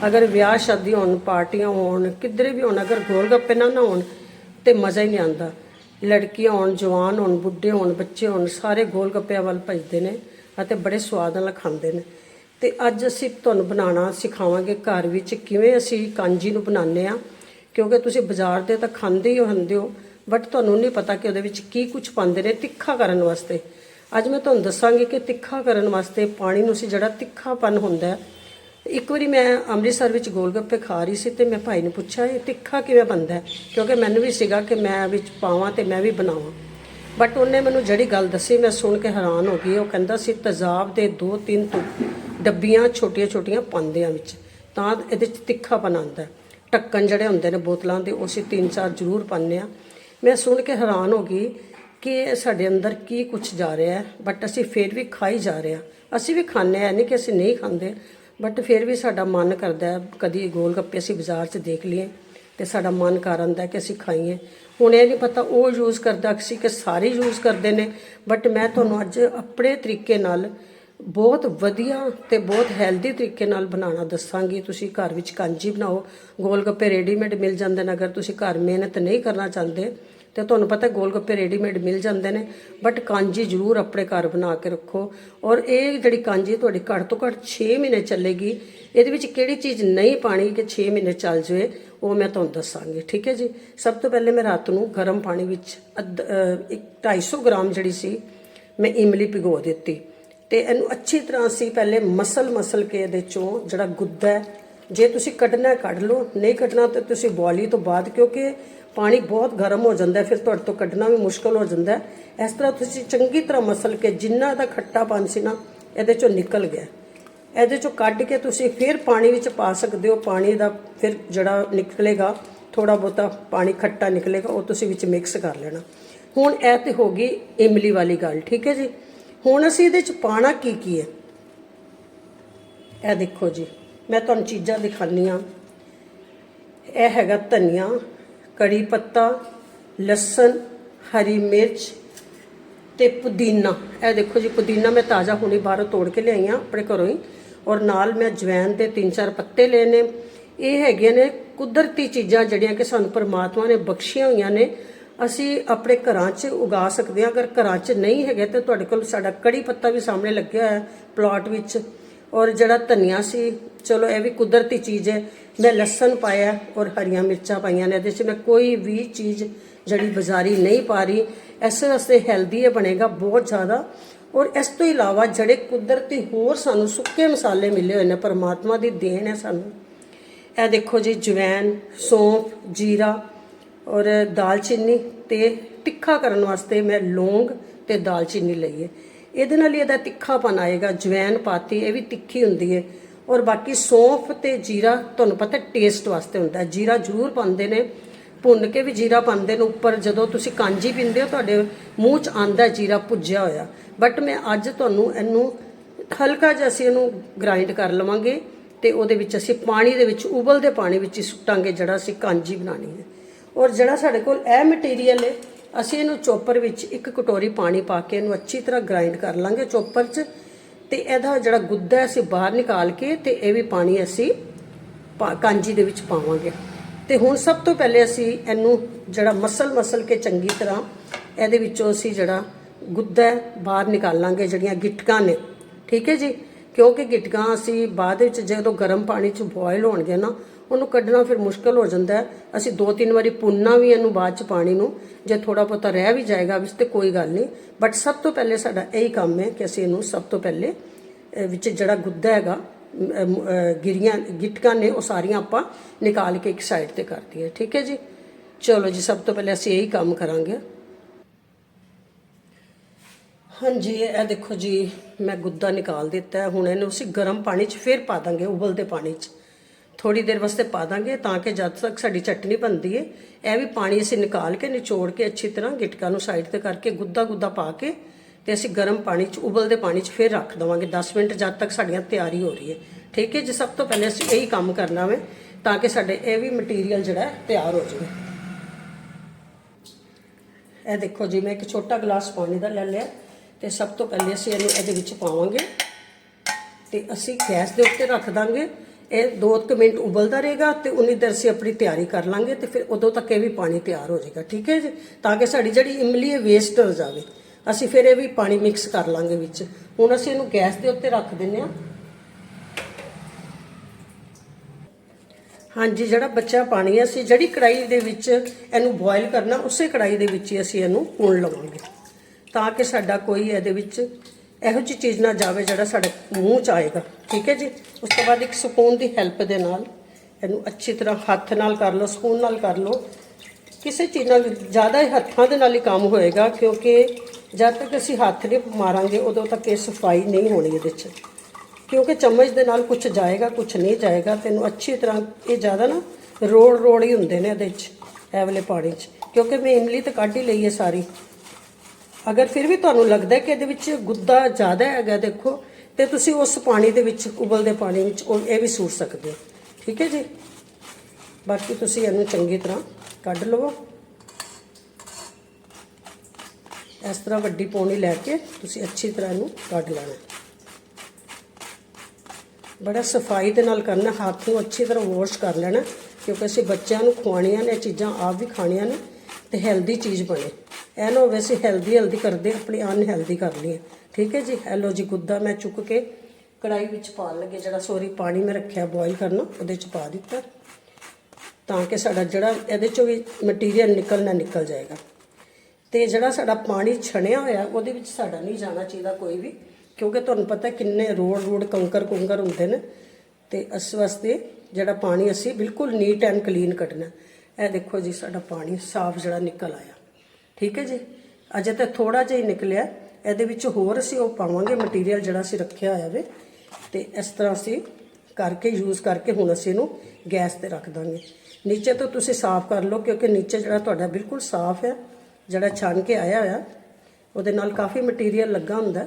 ਅਗਰ ਵਿਆਹ ਸ਼ਾਦੀ ਹੋਣ, ਪਾਰਟੀਆਂ ਹੋਣ, ਕਿਧਰੇ ਵੀ ਹੋਣ, ਅਗਰ ਗੋਲ ਗੱਪੇ ਨਾ ਨਾ ਹੋਣ ਤੇ ਮਜ਼ਾ ਹੀ ਨਹੀਂ ਆਉਂਦਾ। ਲੜਕੀਆਂ ਹੋਣ, ਜਵਾਨ ਹੋਣ, ਬੁੱਢੇ ਹੋਣ, ਬੱਚੇ ਹੋਣ, ਸਾਰੇ ਗੋਲ ਗੱਪਿਆਂ ਵੱਲ ਭਜਦੇ ਨੇ ਅਤੇ ਬੜੇ ਸਵਾਦ ਨਾਲ ਖਾਂਦੇ ਨੇ। ਤੇ ਅੱਜ ਅਸੀਂ ਤੁਹਾਨੂੰ ਬਣਾਉਣਾ ਸਿਖਾਵਾਂਗੇ ਘਰ ਵਿੱਚ ਕਿਵੇਂ ਅਸੀਂ ਕਾਂਜੀ ਨੂੰ ਬਣਾਉਂਦੇ ਆ ਕਿਉਂਕਿ ਤੁਸੀਂ ਬਾਜ਼ਾਰ ਦੇ ਤਾਂ ਖਾਂਦੇ ਹੀ ਹੁੰਦੇ ਹੋ। ਬਟ ਤੁਹਾਨੂੰ ਨਹੀਂ ਪਤਾ ਕਿ ਉਹਦੇ ਵਿੱਚ ਕੀ ਕੁਝ ਪਾਉਂਦੇ ਨੇ ਤਿੱਖਾ ਕਰਨ ਵਾਸਤੇ। ਅੱਜ ਮੈਂ ਤੁਹਾਨੂੰ ਦੱਸਾਂਗੀ ਕਿ ਤਿੱਖਾ ਕਰਨ ਵਾਸਤੇ ਪਾਣੀ ਨੂੰ ਸੀ ਜਿਹੜਾ ਤਿੱਖਾਪਨ ਹੁੰਦਾ ਇੱਕ ਵਾਰੀ ਮੈਂ ਅੰਮ੍ਰਿਤਸਰ ਵਿੱਚ ਗੋਲਗੱਪੇ ਖਾ ਰਹੀ ਸੀ ਤੇ ਮੈਂ ਭਾਈ ਨੂੰ ਪੁੱਛਿਆ, ਇਹ ਤਿੱਖਾ ਕਿਵੇਂ ਬਣਦਾ ਕਿਉਂਕਿ ਮੈਨੂੰ ਵੀ ਸੀਗਾ ਕਿ ਮੈਂ ਵਿੱਚ ਪਾਵਾਂ ਤੇ ਮੈਂ ਵੀ ਬਣਾਵਾਂ। ਬਟ ਉਹਨੇ ਮੈਨੂੰ ਜਿਹੜੀ ਗੱਲ ਦੱਸੀ, ਮੈਂ ਸੁਣ ਕੇ ਹੈਰਾਨ ਹੋ ਗਈ। ਉਹ ਕਹਿੰਦਾ ਸੀ ਤਜ਼ਾਬ ਦੇ ਦੋ ਤਿੰਨ ਤੋਂ ਡੱਬੀਆਂ ਛੋਟੀਆਂ ਛੋਟੀਆਂ ਪਾਉਂਦੇ ਆ ਵਿੱਚ, ਤਾਂ ਇਹਦੇ ਚ ਤਿੱਖਾਪਨ ਆਉਂਦਾ ਢੱਕਣ ਜਿਹੜੇ ਹੁੰਦੇ ਨੇ ਬੋਤਲਾਂ ਦੇ, ਉਹ ਅਸੀਂ ਤਿੰਨ ਚਾਰ ਜ਼ਰੂਰ ਪਾਉਂਦੇ ਆ ਮੈਂ ਸੁਣ ਕੇ ਹੈਰਾਨ ਹੋ ਗਈ ਕਿ ਸਾਡੇ ਅੰਦਰ ਕੀ ਕੁਝ ਜਾ ਰਿਹਾ ਹੈ ਬਟ ਅਸੀਂ ਫਿਰ ਵੀ ਖਾਈ ਜਾ ਰਹੇ ਹਾਂ। ਅਸੀਂ ਵੀ ਖਾਂਦੇ ਆ ਨਹੀਂ ਕਿ ਅਸੀਂ ਨਹੀਂ ਖਾਂਦੇ ਬਟ ਫਿਰ ਵੀ ਸਾਡਾ ਮਨ ਕਰਦਾ ਹੈ, ਕਦੀ ਗੋਲ ਗੱਪੇ ਅਸੀਂ ਬਾਜ਼ਾਰ 'ਚ ਦੇਖ ਲਈਏ ਤੇ ਸਾਡਾ ਮਨ ਕਰ ਆਉਂਦਾ ਕਿ ਅਸੀਂ ਖਾਈਏ। ਹੁਣ ਇਹ ਨਹੀਂ ਪਤਾ, ਉਹ ਯੂਜ਼ ਕਰਦਾ ਸੀ ਕਿ ਸਾਰੇ ਯੂਜ਼ ਕਰਦੇ ਨੇ ਬਟ ਮੈਂ ਤੁਹਾਨੂੰ ਅੱਜ ਆਪਣੇ ਤਰੀਕੇ ਨਾਲ ਬਹੁਤ ਵਧੀਆ ਤੇ ਬਹੁਤ ਹੈਲਦੀ ਤਰੀਕੇ ਨਾਲ ਬਣਾਉਣਾ ਦੱਸਾਂਗੀ। ਤੁਸੀਂ ਘਰ ਵਿੱਚ ਕਾਂਜੀ ਬਣਾਓ ਗੋਲ ਗੱਪੇ ਰੈਡੀਮੇਡ ਮਿਲ ਜਾਂਦੇ ਨੇ ਅਗਰ ਤੁਸੀਂ ਘਰ ਮਿਹਨਤ ਨਹੀਂ ਕਰਨਾ ਚਾਹੁੰਦੇ ਤੇ ਤੁਹਾਨੂੰ ਪਤਾ ਗੋਲ ਗੱਪੇ ਰੈਡੀਮੇਡ ਮਿਲ ਜਾਂਦੇ ਨੇ ਬਟ ਕਾਂਜੀ ਜ਼ਰੂਰ ਆਪਣੇ ਘਰ ਬਣਾ ਕੇ ਰੱਖੋ। ਔਰ ਇਹ ਜਿਹੜੀ ਕਾਂਜੀ ਤੁਹਾਡੀ ਘੱਟ ਤੋਂ ਘੱਟ 6 ਮਹੀਨੇ ਚੱਲੇਗੀ। ਇਹਦੇ ਵਿੱਚ ਕਿਹੜੀ ਚੀਜ਼ ਨਹੀਂ ਪਾਣੀ ਕਿ 6 ਮਹੀਨੇ ਚੱਲ ਜਾਵੇ ਉਹ ਮੈਂ ਤੁਹਾਨੂੰ ਦੱਸਾਂਗੀ ਠੀਕ ਹੈ ਜੀ? ਸਭ ਤੋਂ ਪਹਿਲੇ ਮੈਂ ਰਾਤ ਨੂੰ ਗਰਮ ਪਾਣੀ ਵਿੱਚ ਅੱਧ- ਅਹ, ਇੱਕ 250 ਗ੍ਰਾਮ ਜਿਹੜੀ ਸੀ ਮੈਂ ਇਮਲੀ ਭਿਗੋ ਦਿੱਤੀ। ਤੇ ਇਹਨੂੰ ਅੱਛੀ ਤਰ੍ਹਾਂ ਅਸੀਂ ਪਹਿਲੇ ਮਸਲ ਮਸਲ ਕੇ ਇਹਦੇ ਚੋਂ ਜਿਹੜਾ ਗੁੱਦਾ ਹੈ, ਜੇ ਤੁਸੀਂ ਕੱਢਣਾ ਕੱਢ ਲਓ, ਨਹੀਂ ਕੱਢਣਾ ਤਾਂ ਤੁਸੀਂ ਬੋਇਲੀ ਤੋਂ ਬਾਅਦ ਕਿਉਂਕਿ ਪਾਣੀ ਬਹੁਤ ਗਰਮ ਹੋ ਜਾਂਦਾ ਫਿਰ ਤੁਹਾਡੇ ਤੋਂ ਕੱਢਣਾ ਵੀ ਮੁਸ਼ਕਲ ਹੋ ਜਾਂਦਾ ਇਸ ਤਰ੍ਹਾਂ ਤੁਸੀਂ ਚੰਗੀ ਤਰ੍ਹਾਂ ਮਸਲ ਕੇ ਜਿੰਨਾ ਦਾ ਖੱਟਾਪਨ ਸੀ ਨਾ, ਇਹਦੇ ਚੋਂ ਨਿਕਲ ਗਿਆ। ਇਹਦੇ ਚੋਂ ਕੱਢ ਕੇ ਤੁਸੀਂ ਫਿਰ ਪਾਣੀ ਵਿੱਚ ਪਾ ਸਕਦੇ ਹੋ, ਪਾਣੀ ਦਾ ਫਿਰ ਜਿਹੜਾ ਨਿਕਲੇਗਾ ਥੋੜਾ ਬਹੁਤਾ ਪਾਣੀ ਖੱਟਾ ਨਿਕਲੇਗਾ, ਉਹ ਤੁਸੀਂ ਵਿੱਚ ਮਿਕਸ ਕਰ ਲੈਣਾ। ਹੁਣ ਇਹ ਤੇ ਹੋ ਗਈ ਇਮਲੀ ਵਾਲੀ ਗੱਲ, ਠੀਕ ਹੈ ਜੀ? ਹੁਣ ਅਸੀਂ ਇਹਦੇ ਚ ਪਾਣਾ ਕੀ ਕੀ ਹੈ? ਇਹ ਦੇਖੋ ਜੀ, ਮੈਂ ਤੁਹਾਨੂੰ ਚੀਜ਼ਾਂ ਦਿਖਾਉਂਦੀ ਆ ਇਹ ਹੈਗਾ ਧਨੀਆ, ਕੜੀ ਪੱਤਾ, ਲਸਣ, ਹਰੀ ਮਿਰਚ ਤੇ ਪੁਦੀਨਾ। ਇਹ ਦੇਖੋ ਜੀ, ਪੁਦੀਨਾ ਮੈਂ ਤਾਜ਼ਾ ਹੁਣੇ ਬਾਹਰੋਂ ਤੋੜ ਕੇ ਲਿਆਈ ਆ ਆਪਣੇ ਘਰੋਂ ਹੀ ਔਰ ਨਾਲ ਮੈਂ ਜਵੈਨ ਦੇ ਤਿੰਨ ਚਾਰ ਪੱਤੇ ਲਏ ਨੇ। ਇਹ ਹੈਗੇ ਨੇ ਕੁਦਰਤੀ ਚੀਜ਼ਾਂ ਜਿਹੜੀਆਂ ਕਿ ਸਾਨੂੰ ਪਰਮਾਤਮਾ ਨੇ ਬਖਸ਼ੀਆਂ ਹੋਈਆਂ ਨੇ। ਅਸੀਂ ਆਪਣੇ ਘਰਾਂ 'ਚ ਉਗਾ ਸਕਦੇ ਹਾਂ। ਅਗਰ ਘਰਾਂ 'ਚ ਨਹੀਂ ਹੈਗੇ ਤਾਂ ਤੁਹਾਡੇ ਕੋਲ ਸਾਡਾ ਕੜੀ ਪੱਤਾ ਵੀ ਸਾਹਮਣੇ ਲੱਗਿਆ ਹੋਇਆ ਪਲਾਟ ਵਿੱਚ। ਔਰ ਜਿਹੜਾ ਧਨੀਆ ਸੀ, ਚਲੋ ਇਹ ਵੀ ਕੁਦਰਤੀ ਚੀਜ਼ ਹੈ। ਮੈਂ ਲਸਣ ਪਾਇਆ ਔਰ ਹਰੀਆਂ ਮਿਰਚਾਂ ਪਾਈਆਂ ਨੇ। ਇਹਦੇ 'ਚ ਮੈਂ ਕੋਈ ਵੀ ਚੀਜ਼ ਜਿਹੜੀ ਬਾਜ਼ਾਰੀ ਨਹੀਂ ਪਾ ਰਹੀ। ਇਸ ਵਾਸਤੇ ਹੈਲਦੀ ਹੈ ਬਣੇਗਾ ਬਹੁਤ ਜ਼ਿਆਦਾ। ਔਰ ਇਸ ਤੋਂ ਇਲਾਵਾ ਜਿਹੜੇ ਕੁਦਰਤੀ ਹੋਰ ਸਾਨੂੰ ਸੁੱਕੇ ਮਸਾਲੇ ਮਿਲੇ ਹੋਏ ਨੇ, ਪਰਮਾਤਮਾ ਦੀ ਦੇਣ ਹੈ ਸਾਨੂੰ। ਇਹ ਦੇਖੋ ਜੀ ਜਵੈਨ ਸੌਂਫ, ਜੀਰਾ ਔਰ ਦਾਲਚੀਨੀ ਤੇ ਤਿੱਖਾ ਕਰਨ ਵਾਸਤੇ ਮੈਂ ਲੌਂਗ ਤੇ ਦਾਲਚੀਨੀ ਲਈ ਹੈ। ਇਹਦੇ ਨਾਲ ਹੀ ਇਹਦਾ ਤਿੱਖਾਪਨ ਆਏਗਾ ਜਵੈਨ ਪਾਤੀ, ਇਹ ਵੀ ਤਿੱਖੀ ਹੁੰਦੀ ਹੈ। ਔਰ ਬਾਕੀ ਸੌਂਫ ਤੇ ਜੀਰਾ ਤੁਹਾਨੂੰ ਪਤਾ ਟੇਸਟ ਵਾਸਤੇ ਹੁੰਦਾ ਜੀਰਾ ਜ਼ਰੂਰ ਪਾਉਂਦੇ ਨੇ, ਭੁੰਨ ਕੇ ਵੀ ਜੀਰਾ ਪਾਉਂਦੇ ਨੇ। ਉੱਪਰ ਜਦੋਂ ਤੁਸੀਂ ਕਾਂਜੀ ਪੀਂਦੇ ਹੋ, ਤੁਹਾਡੇ ਮੂੰਹ 'ਚ ਆਂਦਾ ਜੀਰਾ ਭੁੱਜਿਆ ਹੋਇਆ। ਬਟ ਮੈਂ ਅੱਜ ਤੁਹਾਨੂੰ ਇਹਨੂੰ ਹਲਕਾ ਜਿਹਾ ਅਸੀਂ ਇਹਨੂੰ ਗ੍ਰਾਈਂਡ ਕਰ ਲਵਾਂਗੇ ਤੇ ਉਹਦੇ ਵਿੱਚ ਅਸੀਂ ਪਾਣੀ ਦੇ ਵਿੱਚ, ਉਬਲਦੇ ਪਾਣੀ ਵਿੱਚ ਹੀ ਸੁੱਟਾਂਗੇ ਜਿਹੜਾ ਅਸੀਂ ਕਾਂਜੀ ਬਣਾਣੀ ਹੈ। ਔਰ ਜਿਹੜਾ ਸਾਡੇ ਕੋਲ ਇਹ ਮਟੀਰੀਅਲ ਹੈ ਅਸੀਂ ਇਹਨੂੰ ਚੋਪਰ ਵਿੱਚ ਇੱਕ ਕਟੋਰੀ ਪਾਣੀ ਪਾ ਕੇ ਇਹਨੂੰ ਅੱਛੀ ਤਰ੍ਹਾਂ ਗ੍ਰਾਈਂਡ ਕਰ ਲਾਂਗੇ ਚੋਪਰ 'ਚ। ਤੇ ਇਹਦਾ ਜਿਹੜਾ ਗੁੱਦਾ ਹੈ ਅਸੀਂ ਬਾਹਰ ਨਿਕਾਲ ਕੇ ਤੇ ਇਹ ਵੀ ਪਾਣੀ ਅਸੀਂ ਪਾ- ਕਾਂਜੀ ਦੇ ਵਿੱਚ ਪਾਵਾਂਗੇ। ਤੇ ਹੁਣ ਸਭ ਤੋਂ ਪਹਿਲੇ ਅਸੀਂ ਇਹਨੂੰ ਜਿਹੜਾ ਮਸਲ ਮਸਲ ਕੇ ਚੰਗੀ ਤਰ੍ਹਾਂ ਇਹਦੇ ਵਿੱਚੋਂ ਅਸੀਂ ਜਿਹੜਾ ਗੁੱਦਾ ਬਾਹਰ ਨਿਕਾਲਾਂਗੇ ਜਿਹੜੀਆਂ ਗਿਟਕਾਂ ਨੇ। ਠੀਕ ਹੈ ਜੀ? ਕਿਉਂਕਿ ਗਿਟਕਾਂ ਅਸੀਂ ਬਾਅਦ ਵਿੱਚ ਜਦੋਂ ਗਰਮ ਪਾਣੀ 'ਚ ਬੋਇਲ ਹੋਣਗੇ ਨਾ ਉਹਨੂੰ ਕੱਢਣਾ ਫਿਰ ਮੁਸ਼ਕਲ ਹੋ ਜਾਂਦਾ ਹੈ। ਅਸੀਂ ਦੋ ਤਿੰਨ ਵਾਰੀ ਪੁੰਨਾ ਵੀ ਇਹਨੂੰ ਬਾਅਦ 'ਚ ਪਾਣੀ ਨੂੰ, ਜੇ ਥੋੜਾ ਬਹੁਤਾ ਰਹਿ ਵੀ ਜਾਏਗਾ ਵਿੱਚ ਤੇ ਕੋਈ ਗੱਲ ਨਹੀਂ। ਬਟ ਸਭ ਤੋਂ ਪਹਿਲੇ ਸਾਡਾ ਇਹੀ ਕੰਮ ਹੈ ਕਿ ਅਸੀਂ ਇਹਨੂੰ ਸਭ ਤੋਂ ਪਹਿਲੇ ਵਿੱਚ ਜਿਹੜਾ ਗੁੱਦਾ ਹੈਗਾ ਗਿਰੀਆਂ, ਗਿਟਕਾਂ ਨੇ, ਉਹ ਸਾਰੀਆਂ ਆਪਾਂ ਨਿਕਾਲ ਕੇ ਇੱਕ ਸਾਈਡ ਤੇ ਕਰ ਦਈਏ। ਠੀਕ ਹੈ ਜੀ? ਚਲੋ ਜੀ, ਸਭ ਤੋਂ ਪਹਿਲੇ ਅਸੀਂ ਇਹੀ ਕੰਮ ਕਰਾਂਗੇ। ਹਾਂਜੀ, ਇਹ ਦੇਖੋ ਜੀ, ਮੈਂ ਗੁੱਦਾ ਨਿਕਾਲ ਦਿੱਤਾ ਹੁਣ ਇਹਨੂੰ ਅਸੀਂ ਗਰਮ ਪਾਣੀ 'ਚ ਫੇਰ ਪਾ ਦਾਂਗੇ, ਉਬਲਦੇ ਪਾਣੀ 'ਚ। ਥੋੜੀ ਦੇਰ ਵਾਸਤੇ ਪਾ ਦਾਂਗੇ ਤਾਂ ਕਿ ਜਦ ਤੱਕ ਸਾਡੀ ਚਟਨੀ ਬਣਦੀ ਹੈ ਇਹ ਵੀ ਪਾਣੀ ਅਸੀਂ ਨਿਕਾਲ ਕੇ ਨਿਚੋੜ ਕੇ ਅੱਛੀ ਤਰ੍ਹਾਂ ਗਿਟਕਾ ਨੂੰ ਸਾਈਡ ਤੇ ਕਰਕੇ ਗੁੱਦਾ ਗੁੱਦਾ ਪਾ ਕੇ ਤੇ ਅਸੀਂ ਗਰਮ ਪਾਣੀ 'ਚ, ਉਬਲਦੇ ਪਾਣੀ 'ਚ ਫਿਰ ਰੱਖ ਦਵਾਂਗੇ। 10 ਮਿੰਟ ਜਦ ਤੱਕ ਸਾਡੀਆਂ ਤਿਆਰੀ ਹੋ ਰਹੀ ਹੈ ਠੀਕ ਹੈ ਜੀ? ਸਭ ਤੋਂ ਪਹਿਲੇ ਅਸੀਂ ਇਹੀ ਕੰਮ ਕਰਨਾ ਵੇ, ਤਾਂ ਕਿ ਸਾਡੇ ਇਹ ਵੀ ਮਟੀਰੀਅਲ ਜਿਹੜਾ ਤਿਆਰ ਹੋ ਜਾਵੇ। ਇਹ ਦੇਖੋ ਜੀ, ਮੈਂ ਇੱਕ ਛੋਟਾ ਗਲਾਸ ਪਾਣੀ ਦਾ ਲੈ ਲਿਆ। ਤੇ ਸਭ ਤੋਂ ਪਹਿਲੇ ਅਸੀਂ ਇਹਨੂੰ ਇਹਦੇ ਵਿੱਚ ਪਾਵਾਂਗੇ। ਤੇ ਅਸੀਂ ਗੈਸ ਦੇ ਉੱਤੇ ਰੱਖ ਦਾਂਗੇ। ਇਹ 2 ਮਿੰਟ ਉਬਲਦਾ ਰਹੇਗਾ ਤੇ ਉਨੀ ਦੇਰ ਅਸੀਂ ਆਪਣੀ ਤਿਆਰੀ ਕਰ ਲਾਂਗੇ ਤੇ ਫਿਰ ਉਦੋਂ ਤੱਕ ਇਹ ਵੀ ਪਾਣੀ ਤਿਆਰ ਹੋ ਜਾਏਗਾ, ਠੀਕ ਹੈ ਜੀ? ਤਾਂ ਕਿ ਸਾਡੀ ਜਿਹੜੀ ਇਮਲੀ ਹੈ ਵੇਸਟ ਹੋ ਜਾਵੇ। ਅਸੀਂ ਫਿਰ ਇਹ ਵੀ ਪਾਣੀ ਮਿਕਸ ਕਰ ਲਾਂਗੇ ਵਿੱਚ। ਹੁਣ ਅਸੀਂ ਇਹਨੂੰ ਗੈਸ ਦੇ ਉੱਤੇ ਰੱਖ ਦਿੰਨੇ ਆ ਹਾਂਜੀ, ਜਿਹੜਾ ਬੱਚਾ ਪਾਣੀ ਹੈ, ਅਸੀਂ ਜਿਹੜੀ ਕੜਾਈ ਦੇ ਵਿੱਚ ਇਹਨੂੰ ਬੋਇਲ ਕਰਨਾ, ਉਸੇ ਕੜਾਈ ਦੇ ਵਿੱਚ ਹੀ ਅਸੀਂ ਇਹਨੂੰ ਪੁਣ ਲਵਾਂਗੇ। ਤਾਂ ਕਿ ਸਾਡਾ ਕੋਈ ਇਹਦੇ ਵਿੱਚ ਇਹੋ ਜਿਹੀ ਚੀਜ਼ ਨਾ ਜਾਵੇ ਜਿਹੜਾ ਸਾਡੇ ਮੂੰਹ 'ਚ ਆਏਗਾ। ਠੀਕ ਹੈ ਜੀ? ਉਸ ਤੋਂ ਬਾਅਦ ਇੱਕ ਸਪੂਨ ਦੀ ਹੈਲਪ ਦੇ ਨਾਲ ਇਹਨੂੰ ਅੱਛੀ ਤਰ੍ਹਾਂ ਹੱਥ ਨਾਲ ਕਰ ਲਓ ਸਪੂਨ ਨਾਲ ਕਰ ਲਓ। ਕਿਸੇ ਚੀਜ਼ ਨਾਲ ਜ਼ਿਆਦਾ ਹੱਥਾਂ ਦੇ ਨਾਲ ਹੀ ਕੰਮ ਹੋਏਗਾ, ਕਿਉਂਕਿ ਜਦ ਤੱਕ ਅਸੀਂ ਹੱਥ ਨਹੀਂ ਮਾਰਾਂਗੇ, ਉਦੋਂ ਤੱਕ ਇਹ ਸਫ਼ਾਈ ਨਹੀਂ ਹੋਣੀ ਇਹਦੇ 'ਚ। ਕਿਉਂਕਿ ਚਮਚ ਦੇ ਨਾਲ ਕੁਝ ਜਾਏਗਾ ਕੁਝ ਨਹੀਂ ਜਾਏਗਾ। ਤੈਨੂੰ ਅੱਛੀ ਤਰ੍ਹਾਂ ਇਹ ਜ਼ਿਆਦਾ ਨਾ ਰੋੜ ਰੋੜ ਹੀ ਹੁੰਦੇ ਨੇ ਇਹਦੇ 'ਚ, ਇਹ ਵਾਲੇ ਪਾਣੀ 'ਚ। ਕਿਉਂਕਿ ਮੈਂ ਇਮਲੀ ਤਾਂ ਕੱਢ ਹੀ ਲਈ ਹੈ ਸਾਰੀ। ਅਗਰ ਫਿਰ ਵੀ ਤੁਹਾਨੂੰ ਲੱਗਦਾ ਕਿ ਇਹਦੇ ਵਿੱਚ ਗੁੱਦਾ ਜ਼ਿਆਦਾ ਹੈਗਾ, ਦੇਖੋ, ਤੇ ਤੁਸੀਂ ਉਸ ਪਾਣੀ ਦੇ ਵਿੱਚ, ਉਬਲਦੇ ਪਾਣੀ ਵਿੱਚ ਉਹ ਇਹ ਵੀ ਸੂਟ ਸਕਦੇ ਹੋ। ਠੀਕ ਹੈ ਜੀ? ਬਾਕੀ ਤੁਸੀਂ ਇਹਨੂੰ ਚੰਗੀ ਤਰ੍ਹਾਂ ਕੱਢ ਲਵੋ। ਇਸ ਤਰ੍ਹਾਂ ਵੱਡੀ ਪੌਣੀ ਲੈ ਕੇ ਤੁਸੀਂ ਅੱਛੀ ਤਰ੍ਹਾਂ ਇਹਨੂੰ ਕੱਢ ਲੈਣਾ। ਬੜਾ ਸਫ਼ਾਈ ਦੇ ਨਾਲ ਕਰਨਾ, ਹੱਥ ਨੂੰ ਅੱਛੀ ਤਰ੍ਹਾਂ ਵਾਸ਼ ਕਰ ਲੈਣਾ, ਕਿਉਂਕਿ ਅਸੀਂ ਬੱਚਿਆਂ ਨੂੰ ਖਵਾਉਣੀਆਂ ਨੇ, ਇਹ ਚੀਜ਼ਾਂ ਆਪ ਵੀ ਖਾਣੀਆਂ ਨੇ, ਤੇ ਹੈਲਦੀ ਚੀਜ਼ ਬਣੇ। ਇਹ ਨਾ ਹੋਵੇ ਅਸੀਂ ਹੈਲਦੀ ਹੈਲਦੀ ਕਰਦੇ ਆਪਣੀ ਅਨਹੈਲਦੀ ਕਰ ਲਈਏ। ਠੀਕ ਹੈ ਜੀ? ਹੈਲੋ ਜੀ ਗੁੱਦਾ ਮੈਂ ਚੁੱਕ ਕੇ ਕੜਾਈ ਵਿੱਚ ਪਾਣ ਲੱਗੇ ਜਿਹੜਾ ਸੋਰੀ ਪਾਣੀ ਮੈਂ ਰੱਖਿਆ ਬੋਇਲ ਕਰਨਾ ਉਹਦੇ ਚ ਪਾ ਦਿੱਤਾ। ਤਾਂ ਕਿ ਸਾਡਾ ਜਿਹੜਾ ਇਹਦੇ ਚੋਂ ਵੀ ਮਟੀਰੀਅਲ ਨਿਕਲਣਾ ਨਿਕਲ ਜਾਏਗਾ। ਤੇ ਜਿਹੜਾ ਸਾਡਾ ਪਾਣੀ ਛਣਿਆ ਹੋਇਆ, ਉਹਦੇ ਵਿੱਚ ਸਾਡਾ ਨਹੀਂ ਜਾਣਾ ਚਾਹੀਦਾ ਕੋਈ ਵੀ, ਕਿਉਂਕਿ ਤੁਹਾਨੂੰ ਪਤਾ ਕਿੰਨੇ ਰੋੜ ਰੋੜ ਕੰਕਰ, ਕੁੰਕਰ ਹੁੰਦੇ ਨੇ। ਤੇ ਇਸ ਵਾਸਤੇ ਜਿਹੜਾ ਪਾਣੀ ਅਸੀਂ ਬਿਲਕੁਲ ਨੀਟ ਐਂਡ ਕਲੀਨ ਕੱਢਣਾ। ਇਹ ਦੇਖੋ ਜੀ, ਸਾਡਾ ਪਾਣੀ ਸਾਫ਼ ਜਿਹੜਾ ਨਿਕਲ ਆਇਆ। ਠੀਕ ਹੈ ਜੀ? ਅਜੇ ਤਾਂ ਥੋੜਾ ਜਿਹਾ ਹੀ ਨਿਕਲਿਆ। ਇਹਦੇ ਵਿੱਚ ਹੋਰ ਅਸੀਂ ਉਹ ਪਾਵਾਂਗੇ ਮਟੀਰੀਅਲ ਜਿਹੜਾ ਅਸੀਂ ਰੱਖਿਆ ਹੋਇਆ ਵੇ। ਤੇ ਇਸ ਤਰ੍ਹਾਂ ਅਸੀਂ ਕਰਕੇ ਯੂਜ਼ ਕਰਕੇ ਹੁਣ ਅਸੀਂ ਇਹਨੂੰ ਗੈਸ ਤੇ ਰੱਖ ਦਾਂਗੇ। ਨੀਚੇ ਤੋਂ ਤੁਸੀਂ ਸਾਫ਼ ਕਰ ਲਓ ਕਿਉਂਕਿ ਨੀਚੇ ਜਿਹੜਾ ਤੁਹਾਡਾ ਬਿਲਕੁਲ ਸਾਫ਼ ਹੈ। ਜਿਹੜਾ ਛਾਣ ਕੇ ਆਇਆ ਹੋਇਆ, ਉਹਦੇ ਨਾਲ ਕਾਫੀ ਮਟੀਰੀਅਲ ਲੱਗਾ ਹੁੰਦਾ।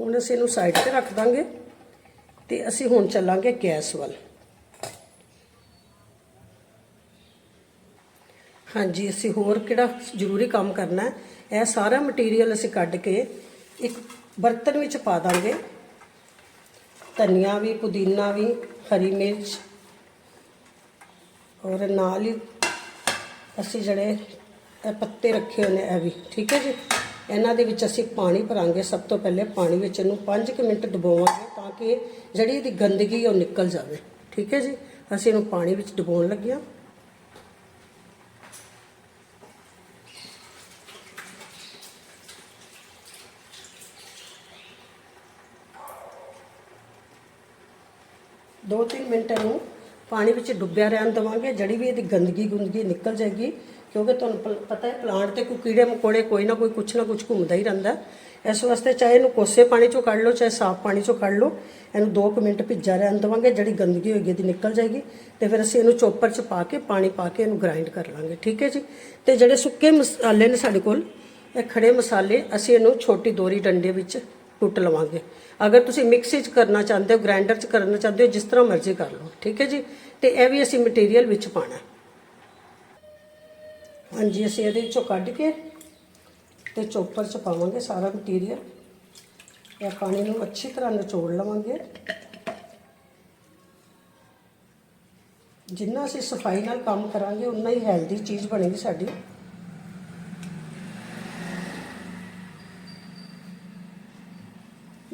ਹੁਣ ਅਸੀਂ ਇਹਨੂੰ ਸਾਈਡ ਤੇ ਰੱਖ ਦਾਂਗੇ। ਤੇ ਅਸੀਂ ਹੁਣ ਚੱਲਾਂਗੇ ਗੈਸ ਵੱਲ। ਹਾਂਜੀ, ਅਸੀਂ ਹੋਰ ਕਿਹੜਾ ਜ਼ਰੂਰੀ ਕੰਮ ਕਰਨਾ ਹੈ? ਇਹ ਸਾਰਾ ਮਟੀਰੀਅਲ ਅਸੀਂ ਕੱਢ ਕੇ ਇੱਕ ਬਰਤਨ ਵਿੱਚ ਪਾ ਦਾਂਗੇ। ਧਨੀਆ ਵੀ, ਪੁਦੀਨਾ ਵੀ, ਹਰੀ ਮਿਰਚ ਔਰ ਨਾਲ ਹੀ ਅਸੀਂ ਜਿਹੜੇ ਇਹ ਪੱਤੇ ਰੱਖੇ ਹੋਏ ਨੇ, ਇਹ ਵੀ, ਠੀਕ ਹੈ ਜੀ? ਇਹਨਾਂ ਦੇ ਵਿੱਚ ਅਸੀਂ ਪਾਣੀ ਭਰਾਂਗੇ। ਸਭ ਤੋਂ ਪਹਿਲੇ ਪਾਣੀ ਵਿੱਚ ਇਹਨੂੰ 5 ਮਿੰਟ ਡੁਬੋਵਾਂਗੇ ਤਾਂ ਕਿ ਜਿਹੜੀ ਇਹਦੀ ਗੰਦਗੀ ਉਹ ਨਿਕਲ ਜਾਵੇ। ਠੀਕ ਹੈ ਜੀ? ਅਸੀਂ ਇਹਨੂੰ ਪਾਣੀ ਵਿੱਚ ਡੁਬੋਣ ਲੱਗਿਆ 2-3 ਮਿੰਟ ਇਹਨੂੰ ਪਾਣੀ ਵਿੱਚ ਡੁੱਬਿਆ ਰਹਿਣ ਦੇਵਾਂਗੇ। ਜਿਹੜੀ ਵੀ ਇਹਦੀ ਗੰਦਗੀ ਗੁੰਦਗੀ ਨਿਕਲ ਜਾਏਗੀ, ਕਿਉਂਕਿ ਤੁਹਾਨੂੰ ਪ- ਪਤਾ ਹੈ ਪਲਾਂਟ ਤੇ ਕੋਈ ਕੀੜੇ ਮકોੜੇ ਕੋਈ ਨਾ ਕੋਈ ਕੁਛ ਨਾ ਕੁਛ ਘੁੰਮਦਾ ਹੀ ਰਹਿੰਦਾ ਇਸ ਵਾਸਤੇ ਚਾਹੇ ਇਹਨੂੰ ਕੋਸੇ ਪਾਣੀ ਚੋਂ ਕੱਢ ਲਓ, ਚਾਹੇ ਸਾਫ਼ ਪਾਣੀ ਚੋਂ ਕੱਢ ਲਓ, ਇਹਨੂੰ 2 ਮਿੰਟ ਭਿੱਜਾ ਰਹਿਣ ਦੇਵਾਂਗੇ। ਜਿਹੜੀ ਗੰਦਗੀ ਹੋਏਗੀ ਇਹਦੀ ਨਿਕਲ ਜਾਏਗੀ ਤੇ ਫਿਰ ਅਸੀਂ ਇਹਨੂੰ ਚੋਪਰ 'ਚ ਪਾ ਕੇ ਪਾਣੀ ਪਾ ਕੇ ਇਹਨੂੰ ਗ੍ਰਾਈਂਡ ਕਰ ਲਾਂਗੇ। ਠੀਕ ਹੈ ਜੀ? ਤੇ ਜਿਹੜੇ ਸੁੱਕੇ ਮਸਾਲੇ ਨੇ ਸਾਡੇ ਕੋਲ, ਇਹ ਖੜੇ ਮਸਾਲੇ ਅਸੀਂ ਇਹਨੂੰ ਛੋਟੀ ਦੋਰੀ ਡੰਡੇ ਵਿੱਚ ਕੁੱਟ ਲਵਾਂਗੇ। ਅਗਰ ਤੁਸੀਂ ਮਿਕਸੀ 'ਚ ਕਰਨਾ ਚਾਹੁੰਦੇ ਹੋ ਗ੍ਰਾਈਂਡਰ 'ਚ ਕਰਨਾ ਚਾਹੁੰਦੇ ਹੋ, ਜਿਸ ਤਰ੍ਹਾਂ ਮਰਜ਼ੀ ਕਰ ਲਓ, ਠੀਕ ਹੈ ਜੀ? ਤੇ ਇਹ ਵੀ ਅਸੀਂ ਮਟੀਰੀਅਲ ਵਿੱਚ ਪਾਣਾ ਹਾਂਜੀ, ਅਸੀਂ ਇਹਦੇ ਵਿੱਚੋਂ ਕੱਢ ਕੇ ਤੇ ਚੋਪਰ 'ਚ ਪਾਵਾਂਗੇ ਸਾਰਾ ਮਟੀਰੀਅਲ ਇਹ ਪਾਣੀ ਨੂੰ ਅੱਛੀ ਤਰ੍ਹਾਂ ਨਿਚੋੜ ਲਵਾਂਗੇ। ਜਿੰਨਾ ਅਸੀਂ ਸਫ਼ਾਈ ਨਾਲ ਕੰਮ ਕਰਾਂਗੇ, ਉਨਾ ਹੀ ਹੈਲਦੀ ਚੀਜ਼ ਬਣੇਗੀ ਸਾਡੀ।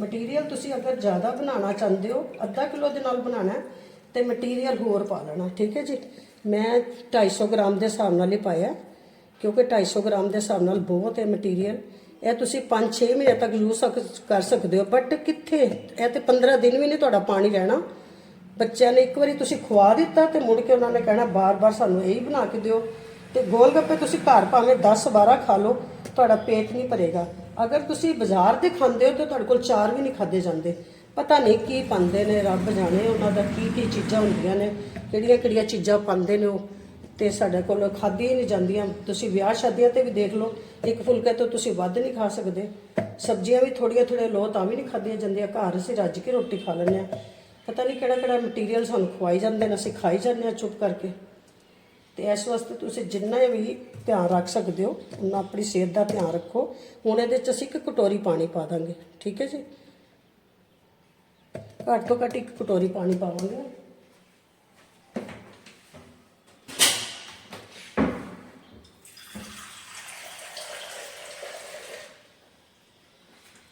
ਮਟੀਰੀਅਲ ਤੁਸੀਂ ਅਗਰ ਜ਼ਿਆਦਾ ਬਣਾਉਣਾ ਚਾਹੁੰਦੇ ਹੋ ਅੱਧਾ ਕਿਲੋ ਦੇ ਨਾਲ ਬਣਾਉਣਾ ਹੈ, ਤੇ ਮਟੀਰੀਅਲ ਹੋਰ ਪਾ ਲੈਣਾ ਠੀਕ ਹੈ ਜੀ? ਮੈਂ 250 ਗ੍ਰਾਮ ਦੇ ਹਿਸਾਬ ਨਾਲ ਹੀ ਪਾਇਆ ਕਿਉਂਕਿ 250 ਗ੍ਰਾਮ ਦੇ ਹਿਸਾਬ ਨਾਲ ਬਹੁਤ ਹੈ ਮਟੀਰੀਅਲ। ਇਹ ਤੁਸੀਂ 5-6 ਮਹੀਨੇ ਤੱਕ ਯੂਜ਼ ਕਰ ਸਕਦੇ ਹੋ ਬਟ ਕਿੱਥੇ? ਇਹ ਤੇ 15 ਦਿਨ ਵੀ ਨਹੀਂ ਤੁਹਾਡਾ ਪਾਣੀ ਰਹਿਣਾ। ਬੱਚਿਆਂ ਨੇ ਇੱਕ ਵਾਰੀ ਤੁਸੀਂ ਖਵਾ ਦਿੱਤਾ ਤੇ ਮੁੜ ਕੇ ਉਹਨਾਂ ਨੇ ਕਹਿਣਾ ਬਾਰ-ਬਾਰ ਸਾਨੂੰ ਇਹੀ ਬਣਾ ਕੇ ਦਿਓ। ਤੇ ਗੋਲ ਗੱਪੇ ਤੁਸੀਂ ਘਰ ਭਾਵੇਂ 10-12 ਖਾ ਲਓ ਤੁਹਾਡਾ ਪੇਟ ਨਹੀਂ ਭਰੇਗਾ। ਅਗਰ ਤੁਸੀਂ ਬਾਜ਼ਾਰ ਦੇ ਖਾਂਦੇ ਹੋ ਤਾਂ ਤੁਹਾਡੇ ਕੋਲ ਚਾਰ ਵੀ ਨਹੀਂ ਖਾਦੇ ਜਾਂਦੇ। ਪਤਾ ਨਹੀਂ ਕੀ ਪਾਉਂਦੇ ਨੇ, ਰੱਬ ਜਾਣੇ ਉਹਨਾਂ ਦਾ ਕੀ ਕੀ ਚੀਜ਼ਾਂ ਹੁੰਦੀਆਂ ਨੇ, ਕਿਹੜੀਆਂ ਕਿਹੜੀਆਂ ਚੀਜ਼ਾਂ ਪਾਉਂਦੇ ਨੇ ਉਹ। ਤੇ ਸਾਡੇ ਕੋਲ ਖਾਧੀ ਹੀ ਨਹੀਂ ਜਾਂਦੀਆਂ। ਤੁਸੀਂ ਵਿਆਹ ਸ਼ਾਦੀਆਂ ਤੇ ਵੀ ਦੇਖ ਲਓ, ਇੱਕ ਫੁਲਕੇ ਤੋਂ ਤੁਸੀਂ ਵੱਧ ਨਹੀਂ ਖਾ ਸਕਦੇ। ਸਬਜ਼ੀਆਂ ਵੀ ਥੋੜੀਆਂ ਥੋੜੀਆਂ ਲੋ ਤਾਂ ਵੀ ਨਹੀਂ ਖਾਧੀਆਂ ਜਾਂਦੀਆਂ। ਘਰ ਅਸੀਂ ਰੱਜ ਕੇ ਰੋਟੀ ਖਾ ਲੈਂਦੇ ਆ ਪਤਾ ਨਹੀਂ ਕਿਹੜਾ ਕਿਹੜਾ ਮਟੀਰੀਅਲ ਸਾਨੂੰ ਖਵਾਈ ਜਾਂਦੇ ਨੇ, ਅਸੀਂ ਖਾਈ ਜਾਂਦੇ ਆ ਚੁੱਪ ਕਰਕੇ। ਤੇ ਇਸ ਵਾਸਤੇ ਤੁਸੀਂ ਜਿੰਨਾ ਵੀ ਧਿਆਨ ਰੱਖ ਸਕਦੇ ਹੋ। ਉਹਨਾਂ ਆਪਣੀ ਸਿਹਤ ਦਾ ਧਿਆਨ ਰੱਖੋ। ਹੁਣ ਇਹਦੇ ਚ ਅਸੀਂ ਇੱਕ ਕਟੋਰੀ ਪਾਣੀ ਪਾ ਦਾਂਗੇ। ਠੀਕ ਹੈ ਜੀ? ਘੱਟ ਤੋਂ ਘੱਟ ਇੱਕ ਕਟੋਰੀ ਪਾਣੀ ਪਾਵਾਂਗੇ।